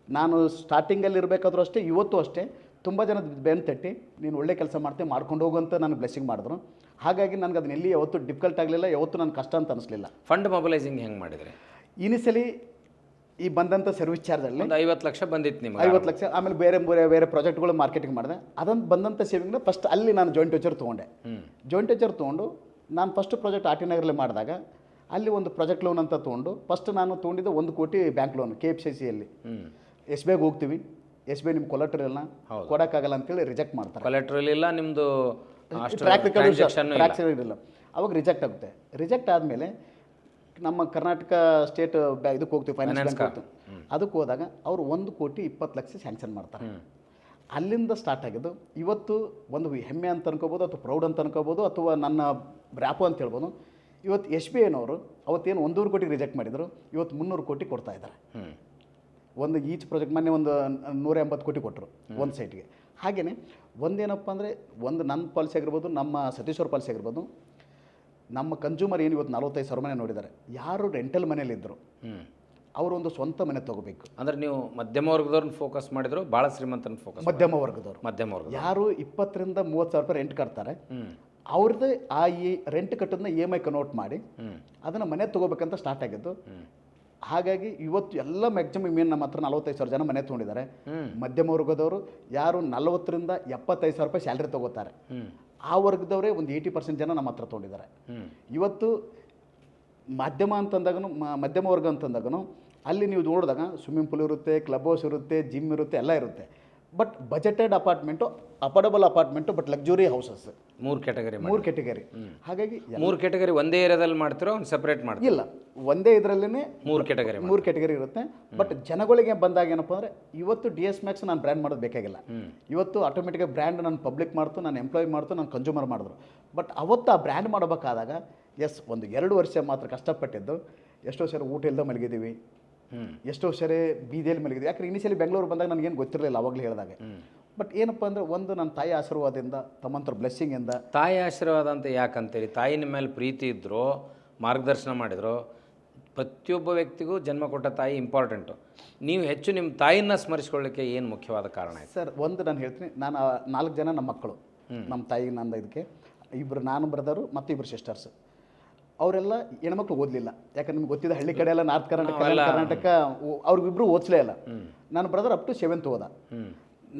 Speaker 1: ನಾನು ಸ್ಟಾರ್ಟಿಂಗಲ್ಲಿ ಇರಬೇಕಾದ್ರೂ ಅಷ್ಟೇ ಇವತ್ತು ಅಷ್ಟೇ ತುಂಬ ಜನ ಬೆನ್ ತಟ್ಟಿ ನೀನು ಒಳ್ಳೆ ಕೆಲಸ ಮಾಡ್ತೀನಿ ಮಾಡ್ಕೊಂಡು ಹೋಗುವಂತ ನಾನು ಬ್ಲೆಸ್ಸಿಂಗ್ ಮಾಡಿದ್ರು. ಹಾಗಾಗಿ ನನಗೆ ಅದನ್ನ ಎಲ್ಲಿ ಯಾವತ್ತೂ ಡಿಫಿಕಲ್ಟ್ ಆಗಲಿಲ್ಲ ಯಾವತ್ತೂ ನಾನು ಕಷ್ಟ ಅಂತ ಅನಿಸ್ಲಿಲ್ಲ.
Speaker 2: ಫಂಡ್ ಮೊಬಲೈಸಿಂಗ್ ಹೆಂಗೆ ಮಾಡಿದ್ರಿ?
Speaker 1: ಇನಿಷಿಯಲಿ ಈ ಬಂದಂಥ ಸರ್ವಿಸ್ ಚಾರ್ಜಲ್ಲಿ
Speaker 2: ಒಂದು ಐವತ್ತು ಲಕ್ಷ ಬಂದಿತ್ತು ನಿಮಗೆ.
Speaker 1: ಐವತ್ತು ಲಕ್ಷ ಆಮೇಲೆ ಬೇರೆ ಬೇರೆ ಬೇರೆ ಪ್ರಾಜೆಕ್ಟ್ಗಳು ಮಾರ್ಕೆಟಿಂಗ್ ಮಾಡಿದೆ. ಅದನ್ನು ಬಂದಂಥ ಸೇವಿಂಗ್ನ ಫಸ್ಟ್ ಅಲ್ಲಿ ನಾನು ಜಾಯಿಂಟ್ ವೆಚರ್ ತೊಗೊಂಡೆ. ಜಾಯಿಂಟ್ ವೆಚರ್ ತೊಗೊಂಡು ನಾನು ಫಸ್ಟ್ ಪ್ರಾಜೆಕ್ಟ್ ಆರ್ ಟಿ ನಗರಲ್ಲಿ ಮಾಡಿದಾಗ ಅಲ್ಲಿ ಒಂದು ಪ್ರಾಜೆಕ್ಟ್ ಲೋನ್ ಅಂತ ತೊಗೊಂಡು ಫಸ್ಟ್ ನಾನು ತೊಗೊಂಡಿದ್ದು ಒಂದು ಕೋಟಿ bank loan K F C ಸಿಯಲ್ಲಿ ಎಸ್ ಬಿ ಐಗೆ ಹೋಗ್ತೀವಿ. ಎಸ್ ಬಿ ಐ ನಿಮ್ಮ ಕೊಲೆಟ್ರಲ್
Speaker 2: ಹೌದು.
Speaker 1: ಕೊಡೋಕ್ಕಾಗಲ್ಲ ಅಂತೇಳಿ ರಿಜೆಕ್ಟ್ ಮಾಡ್ತಾರೆ.
Speaker 2: ಕೊಲೆಟ್ರಲ್ ಇಲ್ಲ ನಿಮ್ಮದು ಇಲ್ಲ.
Speaker 1: ಅವಾಗ ರಿಜೆಕ್ಟ್ ಆಗುತ್ತೆ. ರಿಜೆಕ್ಟ್ ಆದಮೇಲೆ ನಮ್ಮ ಕರ್ನಾಟಕ ಸ್ಟೇಟ್ ಬ್ಯಾ ಇದಕ್ಕೆ ಹೋಗ್ತೀವಿ ಫೈನಾನ್ಸ್ ಅದಕ್ಕೆ ಹೋದಾಗ ಅವರು ಒಂದು ಕೋಟಿ ಇಪ್ಪತ್ತು ಲಕ್ಷ ಸ್ಯಾಂಕ್ಷನ್ ಮಾಡ್ತಾರೆ. ಅಲ್ಲಿಂದ ಸ್ಟಾರ್ಟ್ ಆಗಿದ್ದು ಇವತ್ತು ಒಂದು ಹೆಮ್ಮೆ ಅಂತ ಅನ್ಕೋಬೋದು ಅಥವಾ ಪ್ರೌಡ್ ಅಂತ ಅನ್ಕೋಬೋದು ಅಥವಾ ನನ್ನ ರ್ಯಾಪು ಅಂತ ಹೇಳ್ಬೋದು. ಇವತ್ತು ಎಸ್ ಬಿ ಐನವರು ಅವತ್ತೇನು ಒಂದೂರು ಕೋಟಿ ರಿಜೆಕ್ಟ್ ಮಾಡಿದರು ಇವತ್ತು ಮುನ್ನೂರು ಕೋಟಿ ಕೊಡ್ತಾ ಇದ್ದಾರೆ. ಒಂದು ಈಚ್ ಪ್ರಾಜೆಕ್ಟ್ ಮೊನ್ನೆ ಒಂದು ನೂರ ಎಂಬತ್ತು ಕೋಟಿ ಕೊಟ್ಟರು ಒಂದು ಸೈಟ್ಗೆ ಹಾಗೆಯೇ ಒಂದೇನಪ್ಪ ಅಂದರೆ ಒಂದು ನನ್ನ ಪಾಲಿಸಿ ಆಗಿರ್ಬೋದು ನಮ್ಮ ಸತೀಶ್ವರ ಅವ್ರ ಪಾಲಿಸಿ ಆಗಿರ್ಬೋದು ನಮ್ಮ ಕನ್ಸ್ಯೂಮರ್ ಏನು ಇವತ್ತು ನಲವತ್ತೈದು ಸಾವಿರ ಮನೆ ನೋಡಿದ್ದಾರೆ ಯಾರು ರೆಂಟಲ್ ಮನೇಲಿದ್ದರು
Speaker 2: ಅವರು
Speaker 1: ಒಂದು ಸ್ವಂತ ಮನೆ ತಗೋಬೇಕು.
Speaker 2: ಅಂದ್ರೆ ನೀವು ಮಧ್ಯಮ ವರ್ಗದವ್ರನ್ನ ಫೋಕಸ್ ಮಾಡಿದ್ರು ಭಾಳ ಶ್ರೀಮಂತನ ಫೋಕಸ್
Speaker 1: ಮಧ್ಯಮ ವರ್ಗದವರು.
Speaker 2: ಮಧ್ಯಮ ವರ್ಗ
Speaker 1: ಯಾರು ಇಪ್ಪತ್ತರಿಂದ ಮೂವತ್ತು ಸಾವಿರ ರೂಪಾಯಿ ರೆಂಟ್ ಕಟ್ತಾರೆ ಅವ್ರದ್ದೇ ಆ ಈ ರೆಂಟ್ ಕಟ್ಟೋದನ್ನ ಇ ಎಂ ಐ ಕನ್ವರ್ಟ್ ಮಾಡಿ ಅದನ್ನು ಮನೆ ತೊಗೋಬೇಕಂತ ಸ್ಟಾರ್ಟ್ ಆಗಿದ್ದು ಹಾಗಾಗಿ ಇವತ್ತು ಎಲ್ಲ ಮ್ಯಾಕ್ಸಿಮಮ್ ಏನು ನಮ್ಮ ಹತ್ರ ನಲವತ್ತೈದು ಸಾವಿರ ಜನ ಮನೆ ತೊಗೊಂಡಿದ್ದಾರೆ. ಮಧ್ಯಮ ವರ್ಗದವರು ಯಾರು ನಲವತ್ತರಿಂದ ಎಪ್ಪತ್ತೈದು ಸಾವಿರ ರೂಪಾಯಿ ಸ್ಯಾಲ್ರಿ ತೊಗೋತಾರೆ. ಆ ವರ್ಗದವರೇ ಒಂದು ಏಯ್ಟಿ ಪರ್ಸೆಂಟ್ ಜನ ನಮ್ಮ ಹತ್ರ ತೊಗೊಂಡಿದ್ದಾರೆ. ಇವತ್ತು ಮಾಧ್ಯಮ ಅಂತಂದಾಗನು ಮಧ್ಯಮ ವರ್ಗ ಅಂತಂದಾಗನು ಅಲ್ಲಿ ನೀವು ನೋಡಿದಾಗ ಸ್ವಿಮ್ಮಿಂಗ್ ಪೂಲ್ ಇರುತ್ತೆ ಕ್ಲಬ್ ಹೌಸ್ ಇರುತ್ತೆ ಜಿಮ್ ಇರುತ್ತೆ ಎಲ್ಲ ಇರುತ್ತೆ. But budgeted apartment affordable apartment but luxury houses
Speaker 2: ಮೂರು ಕ್ಯಾಟಗರಿ
Speaker 1: ಮೂರು ಕೆಟಗರಿ ಹಾಗಾಗಿ
Speaker 2: ಮೂರು ಕ್ಯಾಟಗರಿ ಒಂದೇ ಏರಿಯಾದಲ್ಲಿ ಮಾಡ್ತಿರೋ ಒಂದು ಸಪ್ರೇಟ್ ಮಾಡ್ತೀವಿ
Speaker 1: ಇಲ್ಲ ಒಂದೇ ಇದರಲ್ಲೇ
Speaker 2: ಮೂರು ಕ್ಯಾಟಗರಿ
Speaker 1: ಮೂರು ಕ್ಯಾಟಗರಿ ಇರುತ್ತೆ. ಬಟ್ ಜನಗಳಿಗೆ ಬಂದಾಗ ಏನಪ್ಪ ಅಂದರೆ ಇವತ್ತು ಡಿ ಎಸ್ ಮ್ಯಾಕ್ಸ್ ನಾನು ಬ್ರ್ಯಾಂಡ್ ಮಾಡೋದು ಬೇಕಾಗಿಲ್ಲ. ಇವತ್ತು ಆಟೋಮೆಟಿಕ್ ಬ್ರ್ಯಾಂಡ್ ನಾನು ಪಬ್ಲಿಕ್ ಮಾಡ್ತು ನಾನು ಎಂಪ್ಲಾಯ್ ಮಾಡ್ತು ನಾನು ಕನ್ಸ್ಯೂಮರ್ ಮಾಡಿದ್ರು. ಬಟ್ ಅವತ್ತು ಆ ಬ್ರ್ಯಾಂಡ್ ಮಾಡಬೇಕಾದಾಗ ಎಸ್ ಒಂದು ಎರಡು ವರ್ಷ ಮಾತ್ರ ಕಷ್ಟಪಟ್ಟಿದ್ದು ಎಷ್ಟೋ ಸರಿ ಊಟ ಇಲ್ಲದೆ ಮಲಗಿದ್ದೀವಿ. ಎಷ್ಟೋ ಸರಿ ಬೀದಿಯಲ್ಲಿ ಮಲಗಿದ್ವಿ ಯಾಕಂದ್ರೆ ಇನಿಷಿಯಲಿ ಬೆಂಗಳೂರು ಬಂದಾಗ ನನಗೇನು ಗೊತ್ತಿರಲಿಲ್ಲ ಅವಾಗಲೇ ಹೇಳಿದಾಗ. ಬಟ್ ಏನಪ್ಪ ಅಂದರೆ ಒಂದು ನನ್ನ ತಾಯಿ ಆಶೀರ್ವಾದದಿಂದ ತಮ್ಮಂತರ ಬ್ಲೆಸ್ಸಿಂಗಿಂದ
Speaker 2: ತಾಯಿ ಆಶೀರ್ವಾದ ಅಂತ ಯಾಕಂತೇಳಿ ತಾಯಿನ ಮೇಲೆ ಪ್ರೀತಿ ಇದ್ದರು ಮಾರ್ಗದರ್ಶನ ಮಾಡಿದರು ಪ್ರತಿಯೊಬ್ಬ ವ್ಯಕ್ತಿಗೂ ಜನ್ಮ ಕೊಟ್ಟ ತಾಯಿ ಇಂಪಾರ್ಟೆಂಟು ನೀವು ಹೆಚ್ಚು ನಿಮ್ಮ ತಾಯಿನ ಸ್ಮರಿಸ್ಕೊಳ್ಳಿಕ್ಕೆ ಏನು ಮುಖ್ಯವಾದ ಕಾರಣ
Speaker 1: ಸರ್ ಒಂದು ನಾನು ಹೇಳ್ತೀನಿ ನಾನು ನಾಲ್ಕು ಜನ ನಮ್ಮ ಮಕ್ಕಳು ನಮ್ಮ ತಾಯಿಗೆ ನಂದು ಇದಕ್ಕೆ. ಇಬ್ಬರು ನಾನು ಬ್ರದರು ಮತ್ತು ಇಬ್ಬರು ಸಿಸ್ಟರ್ಸ್ ಅವರೆಲ್ಲ ಹೆಣ್ಮಕ್ಳು ಓದಲಿಲ್ಲ. ಯಾಕಂದ್ರೆ ನಿಮ್ಗೆ ಗೊತ್ತಿದೆ ಹಳ್ಳಿ ಕಡೆ ಎಲ್ಲ ನಾರ್ತ್ ಕರ್ನಾಟಕ ಕರ್ನಾಟಕ ಅವ್ರಿಗಿಬ್ರು ಓದಿಸಲೇ ಇಲ್ಲ. ನನ್ನ ಬ್ರದರ್ ಅಪ್ ಟು ಸೆವೆಂತ್ ಓದ.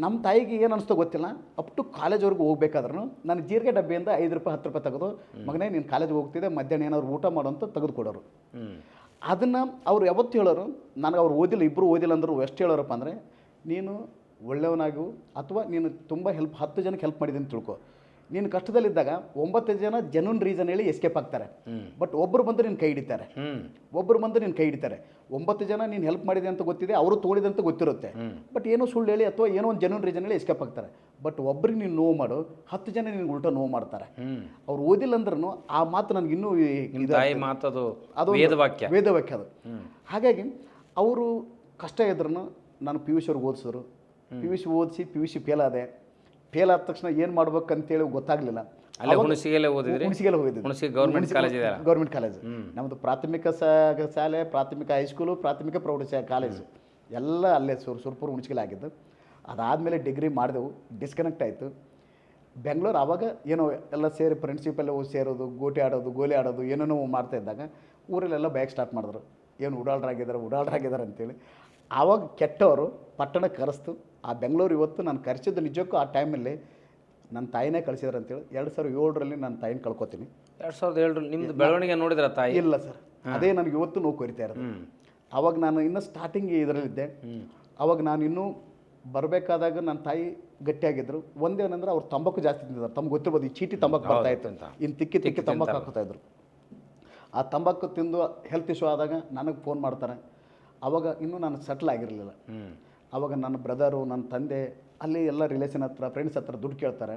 Speaker 1: ನಮ್ಮ ತಾಯಿಗೆ ಏನು ಅನಿಸ್ತೋ ಗೊತ್ತಿಲ್ಲ. ಅಪ್ ಟು ಕಾಲೇಜ್ವರೆಗೂ ಹೋಗ್ಬೇಕಾದ್ರೂ ನಾನು ಜೀರಿಗೆ ಡಬ್ಬಿಯಿಂದ ಐದು ರೂಪಾಯಿ ಹತ್ತು ರೂಪಾಯಿ ತೆಗೆದು ಮಗನೇ ನೀನು ಕಾಲೇಜ್ಗೆ ಹೋಗ್ತಿದ್ದೆ ಮಧ್ಯಾಹ್ನ ಏನಾದ್ರು ಊಟ ಮಾಡು ಅಂತ ತೆಗೆದುಕೊಡೋರು. ಅದನ್ನು ಅವ್ರು ಯಾವತ್ತು ಹೇಳೋರು ನನಗೆ ಅವ್ರು ಓದಿಲ್ಲ ಇಬ್ಬರು ಓದಿಲ್ಲ ಅಂದರು ಎಷ್ಟು ಹೇಳೋರಪ್ಪ ಅಂದರೆ ನೀನು ಒಳ್ಳೆಯವನಾಗು ಅಥವಾ ನೀನು ತುಂಬ ಹೆಲ್ಪ್ ಹತ್ತು ಜನಕ್ಕೆ ಹೆಲ್ಪ್ ಮಾಡಿದೆ ಅಂತ ತಿಳ್ಕೊ. ನೀನು ಕಷ್ಟದಲ್ಲಿದ್ದಾಗ ಒಂಬತ್ತು ಜನ ಜೆನ್ಯೂನ್ ರೀಸನ್ ಹೇಳಿ ಎಸ್ಕೇಪ್ ಆಗ್ತಾರೆ. ಬಟ್ ಒಬ್ಬರು ಬಂದು ನಿನ್ನ ಕೈ ಹಿಡಿತಾರೆ. ಒಬ್ಬರು ಬಂದು ನೀನು ಕೈ ಹಿಡಿತಾರೆ. ಒಂಬತ್ತು ಜನ ನೀನು ಹೆಲ್ಪ್ ಮಾಡಿದೆ ಅಂತ ಗೊತ್ತಿದೆ ಅವರು ತೋಳಿದೆ ಅಂತ ಗೊತ್ತಿರುತ್ತೆ. ಬಟ್ ಏನೋ ಸುಳ್ಳು ಹೇಳಿ ಅಥವಾ ಏನೋ ಒಂದು ಜೆನ್ಯೂನ್ ರೀಸನ್ ಹೇಳಿ ಎಸ್ಕೇಪ್ ಆಗ್ತಾರೆ. ಬಟ್ ಒಬ್ರಿಗೆ ನೀನು ನೋವು ಮಾಡು ಹತ್ತು ಜನ ನಿನ್ಗೆ ಉಲ್ಟಾ ನೋವು ಮಾಡ್ತಾರೆ. ಅವ್ರು ಓದಿಲ್ಲ ಅಂದ್ರೂ ಆ ಮಾತು ನನಗೆ ಇನ್ನೂ
Speaker 2: ಅದು ಮಾತದು
Speaker 1: ಅದೊಂದು
Speaker 2: ವೇದವಾಕ್ಯ.
Speaker 1: ವೇದವಾಕ್ಯ ಅದು. ಹಾಗಾಗಿ ಅವರು ಕಷ್ಟ ಇದ್ರೂ ನಾನು ಪಿ ಯು ಸಿ ಅವ್ರಿಗೆ ಓದಿಸಿದ್ರು ಪಿ ಯು ಸಿ ಓದಿಸಿ ಪಿ ಯು ಸಿ ಫೇಲ್ ಆದೆ. ಫೇಲ್ ಆದ ತಕ್ಷಣ ಏನು ಮಾಡ್ಬೇಕಂತೇಳಿ ಗೊತ್ತಾಗಲಿಲ್ಲ.
Speaker 2: ಅಲ್ಲೇ ಹುಣಸಿಗೆಲ್ಲೇ ಓದಿದ್ರಿ
Speaker 1: ಹುಣಸಿಗೆಲ್ಲ ಹೋಗಿದ್ದು
Speaker 2: ಹುಣಸಿಗೆ ಗೌರ್ಮೆಂಟ್ ಕಾಲೇಜ್ ಇದೆ
Speaker 1: ಗೌರ್ಮೆಂಟ್ ಕಾಲೇಜ್ ನಮ್ಮದು ಪ್ರಾಥಮಿಕ ಶಾಲೆ ಪ್ರಾಥಮಿಕ ಹೈಸ್ಕೂಲು ಪ್ರಾಥಮಿಕ ಪ್ರೌಢ ಶಾ ಕಾಲೇಜು ಎಲ್ಲ ಅಲ್ಲೇ ಸುರ್ ಸುರ್ಪುರ್ ಹುಣಸಿಗೆಲ್ಲ ಆಗಿದ್ದು. ಅದಾದಮೇಲೆ ಡಿಗ್ರಿ ಮಾಡಿದೆವು. ಡಿಸ್ಕನೆಕ್ಟ್ ಆಯಿತು. ಬೆಂಗಳೂರು ಆವಾಗ ಏನೋ ಎಲ್ಲ ಸೇರಿ ಫ್ರೆಂಡ್ಶಿಪ್ ಎಲ್ಲ ಹೋಗಿ ಸೇರೋದು ಗೋಟಿ ಆಡೋದು ಗೋಲಿ ಆಡೋದು ಏನೇನೋ ಮಾಡ್ತಾ ಇದ್ದಾಗ ಊರಲ್ಲೆಲ್ಲ ಬೈಕ್ ಸ್ಟಾರ್ಟ್ ಮಾಡಿದ್ರು. ಏನು ಉಡಾಳ್ರಾಗಿದ್ದಾರೆ ಉಡಾಳ್ರಾಗಿದ್ದಾರೆ ಅಂತೇಳಿ. ಆವಾಗ ಕೆಟ್ಟವರು ಪಟ್ಟಣಕ್ಕೆ ಕರೆಸ್ತು. ಆ ಬೆಂಗಳೂರು ಇವತ್ತು ನಾನು ಕರೆಸಿದ್ದು ನಿಜಕ್ಕೂ ಆ ಟೈಮಲ್ಲಿ ನನ್ನ ತಾಯಿನೇ ಕಳಿಸಿದ್ರು ಅಂತೇಳಿ ಎರಡು ಸಾವಿರದ ಏಳರಲ್ಲಿ ನನ್ನ ತಾಯಿನ ಕಳ್ಕೊತೀನಿ.
Speaker 2: ಎರಡು ಸಾವಿರದ ಏಳರಲ್ಲಿ ನಿಮ್ಮದು ಬೆಳವಣಿಗೆ ನೋಡಿದ್ರ ತಾಯಿ?
Speaker 1: ಇಲ್ಲ ಸರ್. ಅದೇ ನನಗೆ ಇವತ್ತು ನೋವು ಕೊರಿತಾ ಇರೋದು. ಅವಾಗ ನಾನು ಇನ್ನೂ ಸ್ಟಾರ್ಟಿಂಗ್ ಇದರಲ್ಲಿದ್ದೆ. ಅವಾಗ ನಾನು ಇನ್ನೂ ಬರಬೇಕಾದಾಗ ನನ್ನ ತಾಯಿ ಗಟ್ಟಿಯಾಗಿದ್ದರು ಒಂದೇನಂದ್ರೆ ಅವ್ರು ತಂಬಾಕು ಜಾಸ್ತಿ ತಿಂತಿದ್ದಾರೆ ತಮ್ಗೆ ಗೊತ್ತಿರ್ಬೋದು ಈ ಚೀಟಿ ತಂಬಾಕು ಬರ್ತಾ ಇತ್ತು.
Speaker 2: ಅಂತ.
Speaker 1: ಇನ್ನು ತಿಕ್ಕಿ ತಿಕ್ಕಿ ತಂಬಾಕು ಹಾಕ್ತಾ ಇದ್ರು ಆ ತಂಬಾಕು ತಿಂದು ಹೆಲ್ತ್ ಇಶ್ಯೂ ಆದಾಗ ನನಗೆ ಫೋನ್ ಮಾಡ್ತಾರೆ. ಅವಾಗ ಇನ್ನೂ ನಾನು ಸೆಟ್ಲ್ ಆಗಿರಲಿಲ್ಲ. ಅವಾಗ ನನ್ನ ಬ್ರದರು ನನ್ನ ತಂದೆ ಅಲ್ಲಿ ಎಲ್ಲ ರಿಲೇಷನ್ ಹತ್ರ ಫ್ರೆಂಡ್ಸ್ ಹತ್ರ ದುಡ್ಡು ಕೇಳ್ತಾರೆ.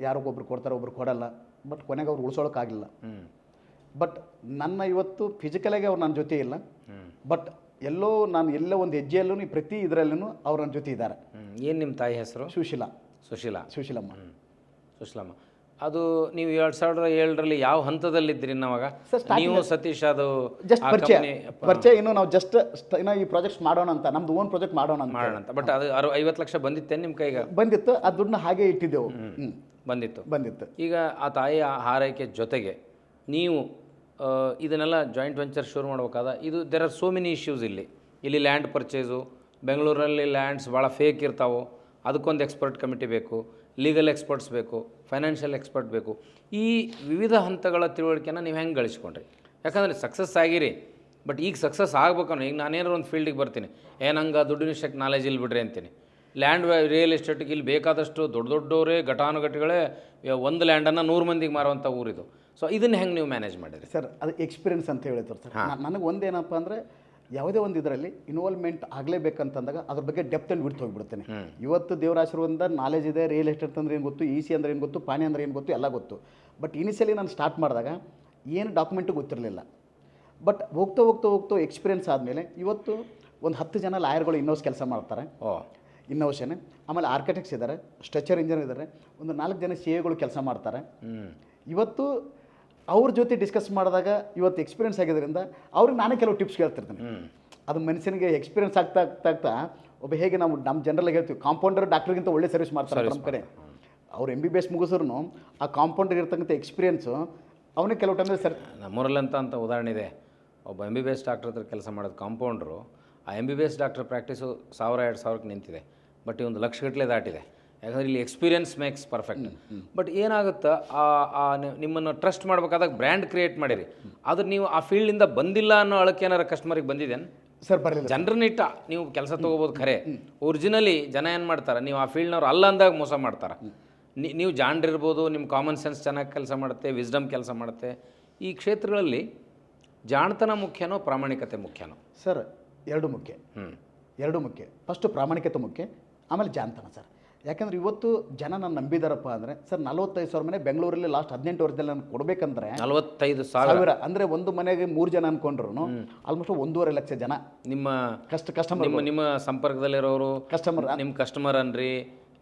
Speaker 1: ಯಾರಿಗೊಬ್ರು ಕೊಡ್ತಾರೆ ಒಬ್ರು ಕೊಡಲ್ಲ. ಬಟ್ ಕೊನೆಗೆ ಅವ್ರು ಉಳಿಸೋಳಕ್ಕಾಗಲಿಲ್ಲ
Speaker 2: ಹ್ಞೂ
Speaker 1: ಬಟ್ ನನ್ನ ಇವತ್ತು ಫಿಸಿಕಲಾಗಿ ಅವ್ರು ನನ್ನ ಜೊತೆ ಇಲ್ಲ. ಬಟ್ ಎಲ್ಲೋ ನಾನು ಎಲ್ಲೋ ಒಂದು ಹೆಜ್ಜೆಯಲ್ಲೂ ಪ್ರತಿ ಇದರಲ್ಲೂ ಅವ್ರು ನನ್ನ ಜೊತೆ ಇದ್ದಾರೆ.
Speaker 2: ಏನು ನಿಮ್ಮ ತಾಯಿ ಹೆಸರು?
Speaker 1: ಸುಶೀಲಾ.
Speaker 2: ಸುಶೀಲಾ.
Speaker 1: ಸುಶೀಲಮ್ಮ.
Speaker 2: ಸುಶೀಲಮ್ಮ. ಅದು ನೀವು ಎರಡು ಸಾವಿರದ ಏಳರಲ್ಲಿ ಯಾವ ಹಂತದಲ್ಲಿದ್ರಿ ನಾವಾಗ? ನೀವು ಸತೀಶ್ ಅದು
Speaker 1: ಜಸ್ಟ್ ಪರಿಚಯ. ಪರಿಚಯ ಇನ್ನು ನಾವು ಜಸ್ಟ್ ಇನ್ನು ಈ ಪ್ರಾಜೆಕ್ಟ್ ಮಾಡೋಣ ಅಂತ. ನಮ್ದು ಓನ್ ಪ್ರಾಜೆಕ್ಟ್ ಮಾಡೋಣ ಅಂತ.
Speaker 2: ಮಾಡೋಣ ಅಂತ. ಬಟ್ ಅದು ಅರು ಐವತ್ತು ಲಕ್ಷ ಬಂದಿತ್ತೆ ನಿಮ್ಮ ಕೈಗೆ?
Speaker 1: ಬಂದಿತ್ತು. ಆ ದುಡ್ಡನ್ನ ಹಾಗೆ ಇಟ್ಟಿದ್ದೆವು.
Speaker 2: ಬಂದಿತ್ತು.
Speaker 1: ಬಂದಿತ್ತು.
Speaker 2: ಈಗ ಆ ತಾಯಿಯ ಹಾರೈಕೆ ಜೊತೆಗೆ ನೀವು ಇದನ್ನೆಲ್ಲ ಜಾಯಿಂಟ್ ವೆಂಚರ್ ಶುರು ಮಾಡಬೇಕಾದ ಇದು there are so many issues ಇಲ್ಲಿ. ಇಲ್ಲಿ ಲ್ಯಾಂಡ್ ಪರ್ಚೇಸು ಬೆಂಗಳೂರಲ್ಲಿ ಲ್ಯಾಂಡ್ಸ್ ಭಾಳ ಫೇಕ್ ಇರ್ತಾವೆ. ಅದಕ್ಕೊಂದು ಎಕ್ಸ್ಪರ್ಟ್ ಕಮಿಟಿ ಬೇಕು ಲೀಗಲ್ ಎಕ್ಸ್ಪರ್ಟ್ಸ್ ಬೇಕು. ಫೈನಾನ್ಷಿಯಲ್ ಎಕ್ಸ್ಪರ್ಟ್ ಬೇಕು. ಈ ವಿವಿಧ ಹಂತಗಳ ತಿಳುವಳಿಕೆಯನ್ನು ನೀವು ಹೆಂಗೆ ಗಳಿಸ್ಕೊಂಡ್ರಿ? ಯಾಕಂದರೆ ಸಕ್ಸಸ್ ಆಗಿರಿ ಬಟ್ ಈಗ ಸಕ್ಸಸ್ ಆಗ್ಬೇಕನ್ನೋ ಈಗ ನಾನೇನಾರು ಒಂದು ಫೀಲ್ಡಿಗೆ ಬರ್ತೀನಿ. ಏ ನಂಗೆ ದುಡ್ಡಿನ ವಿಷಯಕ್ಕೆ ನಾಲೆಜ್ ಇಲ್ಲಿ ಬಿಡ್ರಿ ಅಂತೀನಿ. ಲ್ಯಾಂಡ್ ರಿಯಲ್ ಎಸ್ಟೇಟ್ಗೆ ಇಲ್ಲಿ ಬೇಕಾದಷ್ಟು ದೊಡ್ಡ ದೊಡ್ಡವರೇ ಘಟಾನುಘಟಿಗಳೇ ಒಂದು ಲ್ಯಾಂಡನ್ನು ನೂರು ಮಂದಿಗೆ ಮಾರುವಂಥ ಊರಿದು. ಸೊ ಇದನ್ನು ಹೆಂಗೆ ನೀವು ಮ್ಯಾನೇಜ್ ಮಾಡಿದ್ರಿ?
Speaker 1: ಸರ್ ಅದು ಎಕ್ಸ್ಪೀರಿಯನ್ಸ್ ಅಂತ ಹೇಳಿದ್ರು ಸರ್. ನನಗೆ ಒಂದೇನಪ್ಪ ಅಂದರೆ ಯಾವುದೇ ಒಂದು ಇದರಲ್ಲಿ ಇನ್ವಾಲ್ವ್ಮೆಂಟ್ ಆಗಲೇಬೇಕಂತಂದಾಗ ಅದ್ರ ಬಗ್ಗೆ ಡೆಪ್ತ್ ಅಲ್ಲಿ ಬಿಡ್ತು ಹೋಗ್ಬಿಡ್ತೇನೆ ಇವತ್ತು ದೇವರ ಆಶೀರ್ವಾದದಿಂದ ನಾಲೆಜ್ ಇದೆ ರಿಯಲ್ ಎಸ್ಟೇಟ್ ಅಂದ್ರೆ ಏನು ಗೊತ್ತು ಇ ಸಿ ಅಂದ್ರೆ ಏನು ಗೊತ್ತು ಪಾನಿ ಅಂದ್ರೆ ಏನು ಗೊತ್ತು ಎಲ್ಲ ಗೊತ್ತು. ಬಟ್ ಇನಿಷಿಯಲಿ ನಾನು ಸ್ಟಾರ್ಟ್ ಮಾಡಿದಾಗ ಏನು ಡಾಕ್ಯುಮೆಂಟು ಗೊತ್ತಿರಲಿಲ್ಲ. ಬಟ್ ಹೋಗ್ತಾ ಹೋಗ್ತಾ ಹೋಗ್ತಾ ಎಕ್ಸ್ಪೀರಿಯನ್ಸ್ ಆದಮೇಲೆ ಇವತ್ತು ಒಂದು ಹತ್ತು ಜನ ಲಾಯರ್ಗಳು ಇನ್ನೋಸ್ ಕೆಲಸ ಮಾಡ್ತಾರೆ. ಇನ್ನೋವೇಷನ್ ಆಮೇಲೆ ಆರ್ಕಿಟೆಕ್ಟ್ಸ್ ಇದ್ದಾರೆ ಸ್ಟ್ರಕ್ಚರ್ ಇಂಜಿನಿಯರ್ ಇದ್ದಾರೆ ಒಂದು ನಾಲ್ಕು ಜನ ಸಿ ಎಗಳು ಕೆಲಸ ಮಾಡ್ತಾರೆ. ಇವತ್ತು ಅವ್ರ ಜೊತೆ ಡಿಸ್ಕಸ್ ಮಾಡಿದಾಗ ಇವತ್ತು ಎಕ್ಸ್ಪೀರಿಯನ್ಸ್ ಆಗಿದ್ದರಿಂದ ಅವ್ರಿಗೆ ನಾನೇ ಕೆಲವು ಟಿಪ್ಸ್ ಕೇಳ್ತಿರ್ತೀನಿ.
Speaker 2: ಹ್ಞೂ
Speaker 1: ಅದು ಮನುಷ್ಯನಿಗೆ ಎಕ್ಸ್ಪೀರಿಯನ್ಸ್ ಆಗ್ತಾ ಆಗ್ತಾ ಆಗ್ತಾ ಒಬ್ಬ ಹೇಗೆ ನಾವು ನಮ್ಮ ಜನರಲ್ಲಿ ಹೇಳ್ತೀವಿ ಕಾಂಪೌಂಡರ್ ಡಾಕ್ಟರ್ಗಿಂತ ಒಳ್ಳೆ ಸರ್ವಿಸ್ ಮಾಡ್ತಾರೆ ನಮ್ಮ ಕಡೆ. ಅವ್ರು ಎಂ ಬಿ ಬಿ ಎಸ್ ಮುಗಿಸ್ರು ಆ ಕಾಂಪೌಂಡರ್ ಇರ್ತಕ್ಕಂಥ ಎಕ್ಸ್ಪೀರಿಯನ್ಸು ಅವನೇ ಕೆಲವು ಟೈಮಲ್ಲಿ ಸರ್
Speaker 2: ನಮ್ಮೂರಲ್ಲಂತ ಅಂತ ಉದಾಹರಣೆ ಇದೆ. ಒಬ್ಬ M B B S doctor ಹತ್ರ ಕೆಲಸ ಮಾಡೋದು ಕಾಂಪೌಂಡ್ರು ಆ M B B S doctor practice ಸಾವಿರ ಎರಡು ಸಾವಿರಕ್ಕೆ ನಿಂತಿದೆ. ಬಟ್ ಈ ಒಂದು ಲಕ್ಷಗಟ್ಟಲೆ ದಾಟಿದೆ. ಯಾಕಂದ್ರೆ ಇಲ್ಲಿ ಎಕ್ಸ್ಪೀರಿಯನ್ಸ್ ಮೇಕ್ಸ್ ಪರ್ಫೆಕ್ಟ್ ಬಟ್ ಏನಾಗುತ್ತೆ ಆ ನಿಮ್ಮನ್ನು ಟ್ರಸ್ಟ್ ಮಾಡ್ಬೇಕಾದಾಗ ಬ್ರ್ಯಾಂಡ್ ಕ್ರಿಯೇಟ್ ಮಾಡಿರಿ. ಆದ್ರೆ ನೀವು ಆ ಫೀಲ್ಡಿಂದ ಬಂದಿಲ್ಲ ಅನ್ನೋ ಅಳಕ್ಕೆ ಏನಾರ ಕಸ್ಟಮರಿಗೆ ಬಂದಿದ್ದೇನೆ
Speaker 1: ಸರ್ ಬರಲಿಲ್ಲ
Speaker 2: ಜನರನ್ನ ಇಟ್ಟ ನೀವು ಕೆಲಸ ತೊಗೋಬೋದು ಖರೆ. ಒರಿಜಿನಲಿ ಜನ ಏನು ಮಾಡ್ತಾರೆ ನೀವು ಆ ಫೀಲ್ಡ್ನವ್ರು ಅಲ್ಲ ಅಂದಾಗ ಮೋಸ ಮಾಡ್ತಾರೆ. ನೀವು ನೀವು ಜಾಣ್ರಿರ್ಬೋದು ನಿಮ್ಮ ಕಾಮನ್ ಸೆನ್ಸ್ ಚೆನ್ನಾಗಿ ಕೆಲಸ ಮಾಡುತ್ತೆ ವಿಸ್ಡಮ್ ಕೆಲಸ ಮಾಡುತ್ತೆ. ಈ ಕ್ಷೇತ್ರಗಳಲ್ಲಿ ಜಾಣತನ ಮುಖ್ಯನೋ ಪ್ರಾಮಾಣಿಕತೆ ಮುಖ್ಯನೋ?
Speaker 1: ಸರ್ ಎರಡು ಮುಖ್ಯ.
Speaker 2: ಹ್ಞೂ
Speaker 1: ಎರಡು ಮುಖ್ಯ. ಫಸ್ಟು ಪ್ರಾಮಾಣಿಕತೆ ಮುಖ್ಯ ಆಮೇಲೆ ಜಾಣತನ ಸರ್ ಯಾಕಂದ್ರೆ ಇವತ್ತು ಜನ ನಾನು ನಂಬಿದಾರಪ್ಪ ಅಂದರೆ ಸರ್ ನಲವತ್ತೈದು ಸಾವಿರ ಮನೆ ಬೆಂಗಳೂರಲ್ಲಿ ಲಾಸ್ಟ್ ಹದಿನೆಂಟು ವರ್ಷದಲ್ಲಿ ನಾನು ಕೊಡಬೇಕಂದ್ರೆ
Speaker 2: ನಲವತ್ತೈದು ಸಾವಿರ.
Speaker 1: ಅಂದರೆ ಒಂದು ಮನೆಗೆ ಮೂರು ಜನ ಅನ್ಕೊಂಡ್ರು ಆಲ್ಮೋಸ್ಟ್ ಒಂದೂವರೆ ಲಕ್ಷ ಜನ.
Speaker 2: ನಿಮ್ಮ
Speaker 1: ಕಷ್ಟ ಕಸ್ಟಮರ್
Speaker 2: ನಿಮ್ಮ ನಿಮ್ಮ ಸಂಪರ್ಕದಲ್ಲಿರೋರು
Speaker 1: ಕಸ್ಟಮರ್
Speaker 2: ನಿಮ್ಮ ಕಸ್ಟಮರ್ ಅನ್ರಿ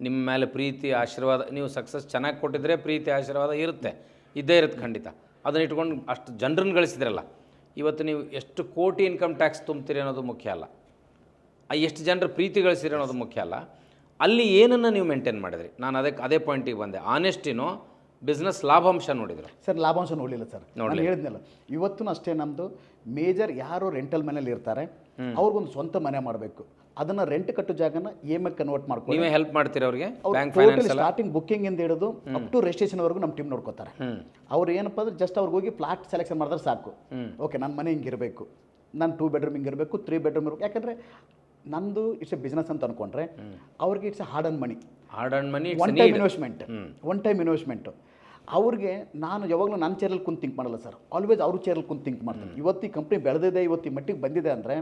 Speaker 2: ನಿಮ್ಮ ಮೇಲೆ ಪ್ರೀತಿ ಆಶೀರ್ವಾದ ನೀವು ಸಕ್ಸಸ್ ಚೆನ್ನಾಗಿ ಕೊಟ್ಟಿದ್ರೆ ಪ್ರೀತಿ ಆಶೀರ್ವಾದ ಇರುತ್ತೆ. ಇದ್ದೇ ಇರುತ್ತೆ ಖಂಡಿತ. ಅದನ್ನ ಇಟ್ಕೊಂಡು ಅಷ್ಟು ಜನರನ್ನು ಗಳಿಸಿದ್ರಲ್ಲ ಇವತ್ತು ನೀವು ಎಷ್ಟು ಕೋಟಿ ಇನ್ಕಮ್ ಟ್ಯಾಕ್ಸ್ ತುಂಬ್ತೀರಿ ಅನ್ನೋದು ಮುಖ್ಯ ಅಲ್ಲ. ಎಷ್ಟು ಜನರ ಪ್ರೀತಿ ಗಳಿಸಿರಿ ಅನ್ನೋದು ಮುಖ್ಯ ಅಲ್ಲ. ಅಲ್ಲಿ ಏನನ್ನು ನೀವು ಮೇಂಟೈನ್ ಮಾಡಿದ್ರಿ? ನಾನು ಅದಕ್ಕೆ ಅದೇ ಪಾಯಿಂಟಿಗೆ ಬಂದೆ. ಆನೆಸ್ಟಿನೋ ಬಿಸ್ನೆಸ್ ಲಾಭಾಂಶ ನೋಡಿದ್ರು.
Speaker 1: ಸರ್ ಲಾಭಾಂಶ ನೋಡಲಿಲ್ಲ ಸರ್. ನಾನು ಹೇಳಿದ್ನಲ್ಲ ಇವತ್ತು ಅಷ್ಟೇ ನಮ್ಮದು ಮೇಜರ್ ಯಾರು ರೆಂಟಲ್ ಮನೇಲಿ ಇರ್ತಾರೆ ಅವ್ರಿಗೊಂದು ಸ್ವಂತ ಮನೆ ಮಾಡಬೇಕು. ಅದನ್ನ ರೆಂಟ್ ಕಟ್ಟೋ ಜಾಗನ ಇ ಎಂ ಕನ್ವರ್ಟ್ ಮಾಡ್ಕೊಂಡು
Speaker 2: ನೀವೇ ಹೆಲ್ಪ್ ಮಾಡ್ತೀರಿ ಅವರಿಗೆ? ಬ್ಯಾಂಕ್ ಫೈನಾನ್ಸ್ ಎಲ್ಲ?
Speaker 1: ಸ್ಟಾರ್ಟಿಂಗ್ ಬುಕ್ಕಿಂಗ್ ಇಂದ ಹಿಡಿದು ಅಪ್ ಟು ರಿಜಿಸ್ಟ್ರೇಷನ್ವರೆಗೂ ನಮ್ಮ ಟೀಮ್ ನೋಡ್ಕೋತಾರೆ. ಅವ್ರು ಏನಪ್ಪ ಅಂದ್ರೆ ಜಸ್ಟ್ ಅವ್ರಿಗೆ ಹೋಗಿ ಫ್ಲಾಟ್ ಸೆಲೆಕ್ಷನ್ ಮಾಡಿದ್ರೆ ಸಾಕು. ಓಕೆ ನನ್ನ ಮನೆ ಹಿಂಗಿರಬೇಕು. ನಾನು ಟೂ ಬೆಡ್ರೂಮ್ ಹಿಂಗಿರಬೇಕು ತ್ರೀ ಬೆಡ್ರೂಮ್ ಇರಬೇಕು. ಯಾಕಂದರೆ ನಂದು ಇಟ್ಸ್ ಎ ಬಿಸ್ನೆಸ್ ಅಂತ ಅನ್ಕೊಂಡ್ರೆ ಅವ್ರಿಗೆ it's hard and money
Speaker 2: hard and money
Speaker 1: one time investment one time investment ಅವ್ರಿಗೆ ನಾನು ಯಾವಾಗಲೂ ನನ್ನ ಚೇರಲ್ಲಿ ಕುಂತು ಥಿಂಕ್ ಮಾಡಲ್ಲ ಸರ್ ಆಲ್ವೇಸ್ ಅವ್ರ ಚೇರಲ್ಲಿ ಕುಂತು ಥಿಂಕ್ ಮಾಡ್ತಾರೆ ಇವತ್ತು ಈ ಕಂಪ್ನಿ ಬೆಳೆದಿದೆ ಇವತ್ತು ಈ ಮಟ್ಟಿಗೆ ಬಂದಿದೆ ಅಂದರೆ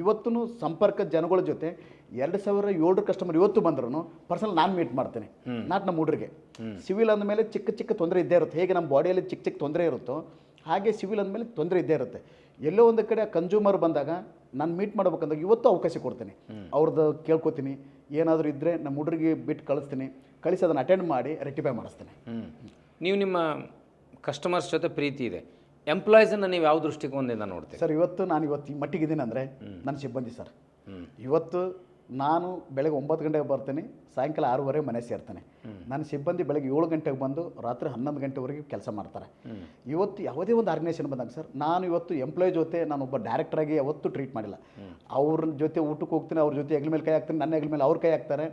Speaker 1: ಇವತ್ತು ಸಂಪರ್ಕ ಜನಗಳ ಜೊತೆ ಎರಡು ಸಾವಿರ ಏಳು ಕಸ್ಟಮರ್ ಇವತ್ತು ಬಂದ್ರು ಪರ್ಸನಲ್ ನಾನು ಮೀಟ್ ಮಾಡ್ತೇನೆ. ನಾಟ್ ನಮ್ಮ ಹುಡುಗರಿಗೆ ಸಿವಿಲ್ ಅಂದಮೇಲೆ ಚಿಕ್ಕ ಚಿಕ್ಕ ತೊಂದರೆ ಇದ್ದೇ ಇರುತ್ತೆ. ಹೇಗೆ ನಮ್ಮ ಬಾಡಿಯಲ್ಲಿ ಚಿಕ್ಕ ಚಿಕ್ಕ ತೊಂದರೆ ಇರುತ್ತೋ ಹಾಗೆ ಸಿವಿಲ್ ಅಂದಮೇಲೆ ತೊಂದರೆ ಇದ್ದೇ ಇರುತ್ತೆ. ಎಲ್ಲೋ ಒಂದು ಕಡೆ ಕನ್ಸ್ಯೂಮರ್ ಬಂದಾಗ ನಾನು ಮೀಟ್ ಮಾಡ್ಬೇಕಂದಾಗ ಇವತ್ತು ಅವಕಾಶ ಕೊಡ್ತೀನಿ. ಅವ್ರದ್ದು ಕೇಳ್ಕೊತೀನಿ. ಏನಾದರೂ ಇದ್ದರೆ ನಮ್ಮ ಹುಡುಗರಿಗೆ ಬಿಟ್ಟು ಕಳಿಸ್ತೀನಿ. ಕಳಿಸಿ ಅದನ್ನು ಅಟೆಂಡ್ ಮಾಡಿ ರೆಕ್ಟಿಫೈ ಮಾಡಿಸ್ತೀನಿ.
Speaker 2: ನೀವು ನಿಮ್ಮ ಕಸ್ಟಮರ್ಸ್ ಜೊತೆ ಪ್ರೀತಿ ಇದೆ. ಎಂಪ್ಲಾಯೀಸನ್ನು ನೀವು ಯಾವ ದೃಷ್ಟಿಕೋನದಿಂದ ನೋಡ್ತೀರಿ?
Speaker 1: ಸರ್ ಇವತ್ತು ನಾನು ಇವತ್ತು ಈ ಮಟ್ಟಿಗಿದ್ದೀನಿ ಅಂದರೆ ನನ್ನ ಸಿಬ್ಬಂದಿ ಸರ್. ಇವತ್ತು ನಾನು ಬೆಳಗ್ಗೆ ಒಂಬತ್ತು ಗಂಟೆಗೆ ಬರ್ತೀನಿ ಸಾಯಂಕಾಲ ಆರೂವರೆ ಮನೆ ಸೇರ್ತೇನೆ. ನನ್ನ ಸಿಬ್ಬಂದಿ ಬೆಳಗ್ಗೆ ಏಳು ಗಂಟೆಗೆ ಬಂದು ರಾತ್ರಿ ಹನ್ನೊಂದು ಗಂಟೆವರೆಗೆ ಕೆಲಸ ಮಾಡ್ತಾರೆ. ಇವತ್ತು ಯಾವುದೇ ಒಂದು ಆರ್ಗನೈಸೇಷನ್ ಬಂದಾಗ ಸರ್ ನಾನು ಇವತ್ತು ಎಂಪ್ಲಾಯ್ ಜೊತೆ ನಾನು ಒಬ್ಬ ಡೈರೆಕ್ಟರಾಗಿ ಯಾವತ್ತೂ ಟ್ರೀಟ್ ಮಾಡಿಲ್ಲ. ಅವ್ರ ಜೊತೆ ಊಟಕ್ಕೆ ಹೋಗ್ತೀನಿ ಅವ್ರ ಜೊತೆ ಹೆಗ್ಲ ಮೇಲೆ ಕೈ ಹಾಕ್ತೀನಿ ನನ್ನ ಹೆಗ್ಲ ಮೇಲೆ ಅವ್ರ ಕೈ ಹಾಕ್ತಾರೆ.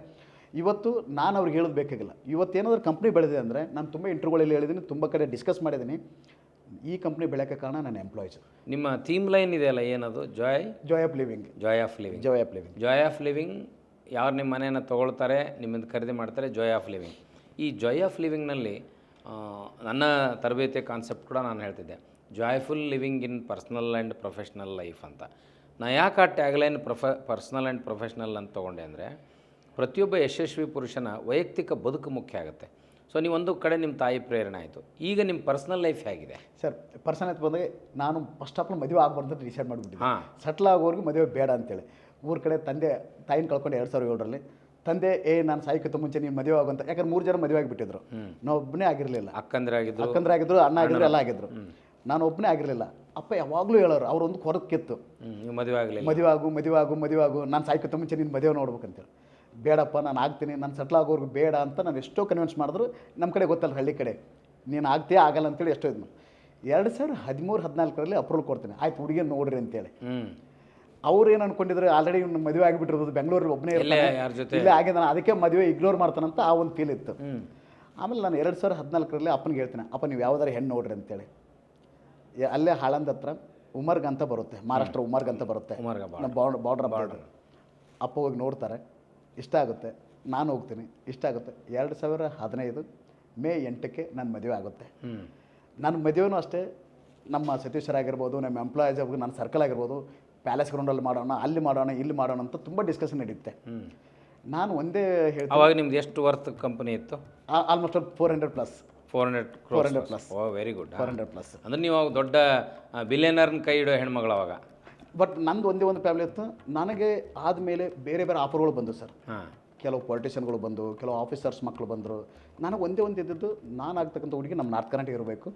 Speaker 1: ಇವತ್ತು ನಾನು ಅವ್ರಿಗೆ ಹೇಳೋದು ಬೇಕಾಗಿಲ್ಲ. ಇವತ್ತು ಏನಾದರೂ ಕಂಪ್ನಿ ಬೆಳೆದಿದೆ ಅಂದರೆ ನಾನು ತುಂಬ ಇಂಟರ್ವ್ಯೂಗಳಲ್ಲಿ ಹೇಳಿದ್ದೀನಿ ತುಂಬ ಕಡೆ ಡಿಸ್ಕಸ್ ಮಾಡಿದ್ದೀನಿ. ಈ ಕಂಪ್ನಿ ಬೆಳೆಯೋಕ್ಕೆ ಕಾರಣ ನನ್ನ ಎಂಪ್ಲಾಯೀಸ್
Speaker 2: ನಿಮ್ಮ ಥೀಮ್ ಲೈನ್ ಇದೆಯಲ್ಲ ಏನದು? Joy
Speaker 1: joy of living
Speaker 2: joy of living
Speaker 1: joy of living
Speaker 2: joy of living ಯಾರು ನಿಮ್ಮ ಮನೆಯನ್ನು ತೊಗೊಳ್ತಾರೆ ನಿಮ್ಮಿಂದ ಖರೀದಿ ಮಾಡ್ತಾರೆ ಜಾಯ್ ಆಫ್ ಲಿವಿಂಗ್ ಈ ಜಾಯ್ ಆಫ್ ಲಿವಿಂಗ್ನಲ್ಲಿ ನನ್ನ ತರಬೇತಿ ಕಾನ್ಸೆಪ್ಟ್ ಕೂಡ ನಾನು ಹೇಳ್ತಿದ್ದೆ. Joyful living in personal and professional life ಅಂತ. ನಾ ಯಾಕೆ ಆ tagline prof personal and professional ಅಂತ ತೊಗೊಂಡೆ ಅಂದರೆ ಪ್ರತಿಯೊಬ್ಬ ಯಶಸ್ವಿ ಪುರುಷನ ವೈಯಕ್ತಿಕ ಬದುಕು ಮುಖ್ಯ ಆಗುತ್ತೆ. ಸೊ ನೀವು ಒಂದು ಕಡೆ ನಿಮ್ಮ ತಾಯಿ ಪ್ರೇರಣೆ ಆಯಿತು. ಈಗ ನಿಮ್ಮ ಪರ್ಸ್ನಲ್ ಲೈಫ್ ಹೇಗಿದೆ?
Speaker 1: ಸರ್ ಪರ್ಸನಲ್ ಲೈಫ್ ಬಂದಾಗ ನಾನು ಫಸ್ಟ್ ಆಫ್ ಆಲ್ ಮದುವೆ ಆಗಬಾರ್ದು ಅಂತ ಡಿಸೈಡ್ ಮಾಡಿಬಿಟ್ಟಿದ್ದೆ.
Speaker 2: ಹಾಂ.
Speaker 1: ಸೆಟ್ಲ್ ಆಗೋರ್ಗು ಮದುವೆ ಬೇಡ ಅಂತೇಳಿ. ಊರ ಕಡೆ ತಂದೆ ತಾಯಿನ ಕಳ್ಕೊಂಡು ಎರಡು ಸಾವಿರ ಏಳರಲ್ಲಿ ತಂದೆ ಏ ನಾನು ಸಾಯ್ಕಿಂತ ಮುಂಚೆ ನೀನು ಮದುವೆ ಆಗುವಂತ ಯಾಕಂದ್ರೆ ಮೂರು ಜನ ಮದುವೆ ಆಗಿಬಿಟ್ಟಿದ್ರು. ನಾವು ಒಬ್ಬನೇ ಆಗಿರಲಿಲ್ಲ.
Speaker 2: ಅಕ್ಕಂದ್ರಾಗಿದ್ದು
Speaker 1: ಅಕ್ಕಂದ್ರೆ ಆಗಿದ್ರು ಅಣ್ಣ ಆಗಿದ್ರು ಎಲ್ಲ ಆಗಿದ್ರು. ನಾನು ಒಬ್ಬನೇ ಆಗಿರಲಿಲ್ಲ. ಅಪ್ಪ ಯಾವಾಗಲೂ ಹೇಳೋರು ಅವ್ರೊಂದು ಕೊರತೆ ಕಿತ್ತು.
Speaker 2: ಹ್ಮ್, ನೀವು ಮದುವೆ ಆಗಲಿ
Speaker 1: ಮದುವೆ ಆಗು ಮದುವೆ ಆಗು ಮದುವೆ ಆಗು ನಾನು ಸಾಯ್ಕಿಂತ ಮುಂಚೆ ನೀನು ಮದುವೆ ನೋಡ್ಬೇಕಂತೇಳಿ. ಬೇಡಪ್ಪ ನಾನು ಆಗ್ತೀನಿ ನಾನು ಸೆಟ್ಲ್ ಆಗೋರ್ಗು ಬೇಡ ಅಂತ ನಾನು ಎಷ್ಟೋ ಕನ್ವಿನ್ಸ್ ಮಾಡಿದ್ರು ನಮ್ಮ ಕಡೆ ಗೊತ್ತಲ್ಲ ಹಳ್ಳಿ ಕಡೆ. ನೀನು ಆಗ್ತೀಯ ಆಗಲ್ಲ ಅಂತೇಳಿ ಎಷ್ಟೋ ಇದು ಎರಡು ಸಾವಿರದ ಹದಿಮೂರು ಹದಿನಾಲ್ಕರಲ್ಲಿ ಅಪ್ರೂವಲ್ ಕೊಡ್ತೀನಿ. ಆಯ್ತು ಹುಡುಗಿ ನೋಡ್ರಿ ಅಂತೇಳಿ. ಅವ್ರು ಏನು ಅನ್ಕೊಂಡಿದ್ರು ಆಲ್ರೆಡಿ ಇವ್ನು ಮದುವೆ ಆಗಿಬಿಟ್ಟಿರೋದು ಬೆಂಗಳೂರಲ್ಲಿ ಒಬ್ಬನೇ
Speaker 2: ಇರಲಿಲ್ಲ
Speaker 1: ಇಲ್ಲ
Speaker 2: ಯಾರ ಜೊತೆ?
Speaker 1: ಇಲ್ಲೇ ಆಗಿದೆ ನಾನು ಅದಕ್ಕೆ ಮದುವೆ ಇಗ್ನೋರ್ ಮಾಡ್ತಾನಂತ ಆ ಒಂದು ಫೀಲ್ ಇತ್ತು. ಆಮೇಲೆ ನಾನು ಎರಡು ಸಾವಿರದ ಹದಿನಾಲ್ಕರಲ್ಲಿ ಅಪ್ಪನಿಗೆ ಹೇಳ್ತೀನಿ ಅಪ್ಪ ನೀವು ಯಾವ್ದಾರು ಹೆಣ್ಣು ನೋಡ್ರಿ ಅಂತೇಳಿ. ಅಲ್ಲೇ ಹಾಳಂದ ಹತ್ರ ಉಮರ್ಗ್ ಅಂತ ಬರುತ್ತೆ ಮಹಾರಾಷ್ಟ್ರ ಉಮರ್ಗ್ ಅಂತ ಬರುತ್ತೆ. ಬಾರ್ಡರ್. ಬಾರ್ಡರ್. ಅಪ್ಪ ಹೋಗಿ ನೋಡ್ತಾರೆ. ಇಷ್ಟ ಆಗುತ್ತೆ ನಾನು ಹೋಗ್ತೀನಿ ಇಷ್ಟ ಆಗುತ್ತೆ. ಎರಡು ಸಾವಿರ ಹದಿನೈದು ಮೇ ಎಂಟಕ್ಕೆ ನನ್ನ ಮದುವೆ ಆಗುತ್ತೆ. ನನ್ನ ಮದುವೆನೂ ಅಷ್ಟೇ ನಮ್ಮ ಸತೀಶ್ವರ ಸರ್ ಆಗಿರ್ಬೋದು ನಮ್ಮ ಎಂಪ್ಲಾಯೀಸ್ ಆಗಿ ನನ್ನ ಸರ್ಕಲ್ ಆಗಿರ್ಬೋದು ಪ್ಯಾಲೇಸ್ ಗ್ರೌಂಡಲ್ಲಿ ಮಾಡೋಣ ಅಲ್ಲಿ ಮಾಡೋಣ ಇಲ್ಲಿ ಮಾಡೋಣ ಅಂತ ತುಂಬ ಡಿಸ್ಕಷನ್ ನಡೆಯುತ್ತೆ ನಾನು ಒಂದೇ ಹೇಳ್ತೀನಿ.
Speaker 2: ಅವಾಗ ನಿಮ್ದು ಎಷ್ಟು ವರ್ತ್ ಕಂಪನಿ ಇತ್ತು?
Speaker 1: Almost four hundred plus
Speaker 2: four hundred
Speaker 1: four hundred plus
Speaker 2: oh very good
Speaker 1: four hundred plus
Speaker 2: ಅಂದ್ರೆ ನೀವು ದೊಡ್ಡ ಬಿಲಿಯನರ್ನ ಕೈ ಇಡೋ ಹೆಣ್ಮಗಳು ಅವಾಗ?
Speaker 1: ಬಟ್ ನಂದು ಒಂದೇ ಒಂದು ಫ್ಯಾಮಿಲಿ ಇತ್ತು. ನನಗೆ ಆದಮೇಲೆ ಬೇರೆ ಬೇರೆ ಆಫರ್ಗಳು ಬಂದವು ಸರ್. ಕೆಲವು ಪೊಲಿಟಿಷಿಯನ್ಗಳು ಬಂದು ಕೆಲವು ಆಫೀಸರ್ಸ್ ಮಕ್ಕಳು ಬಂದರು. ನನಗೆ ಒಂದೇ ಒಂದು ಇದ್ದಿದ್ದು ನಾನು ಆಗ್ತಕ್ಕಂಥ ಹುಡುಗಿ ನಮ್ಮ ನಾರ್ತ್ ಕರ್ನಾಟಕ ಇರಬೇಕು.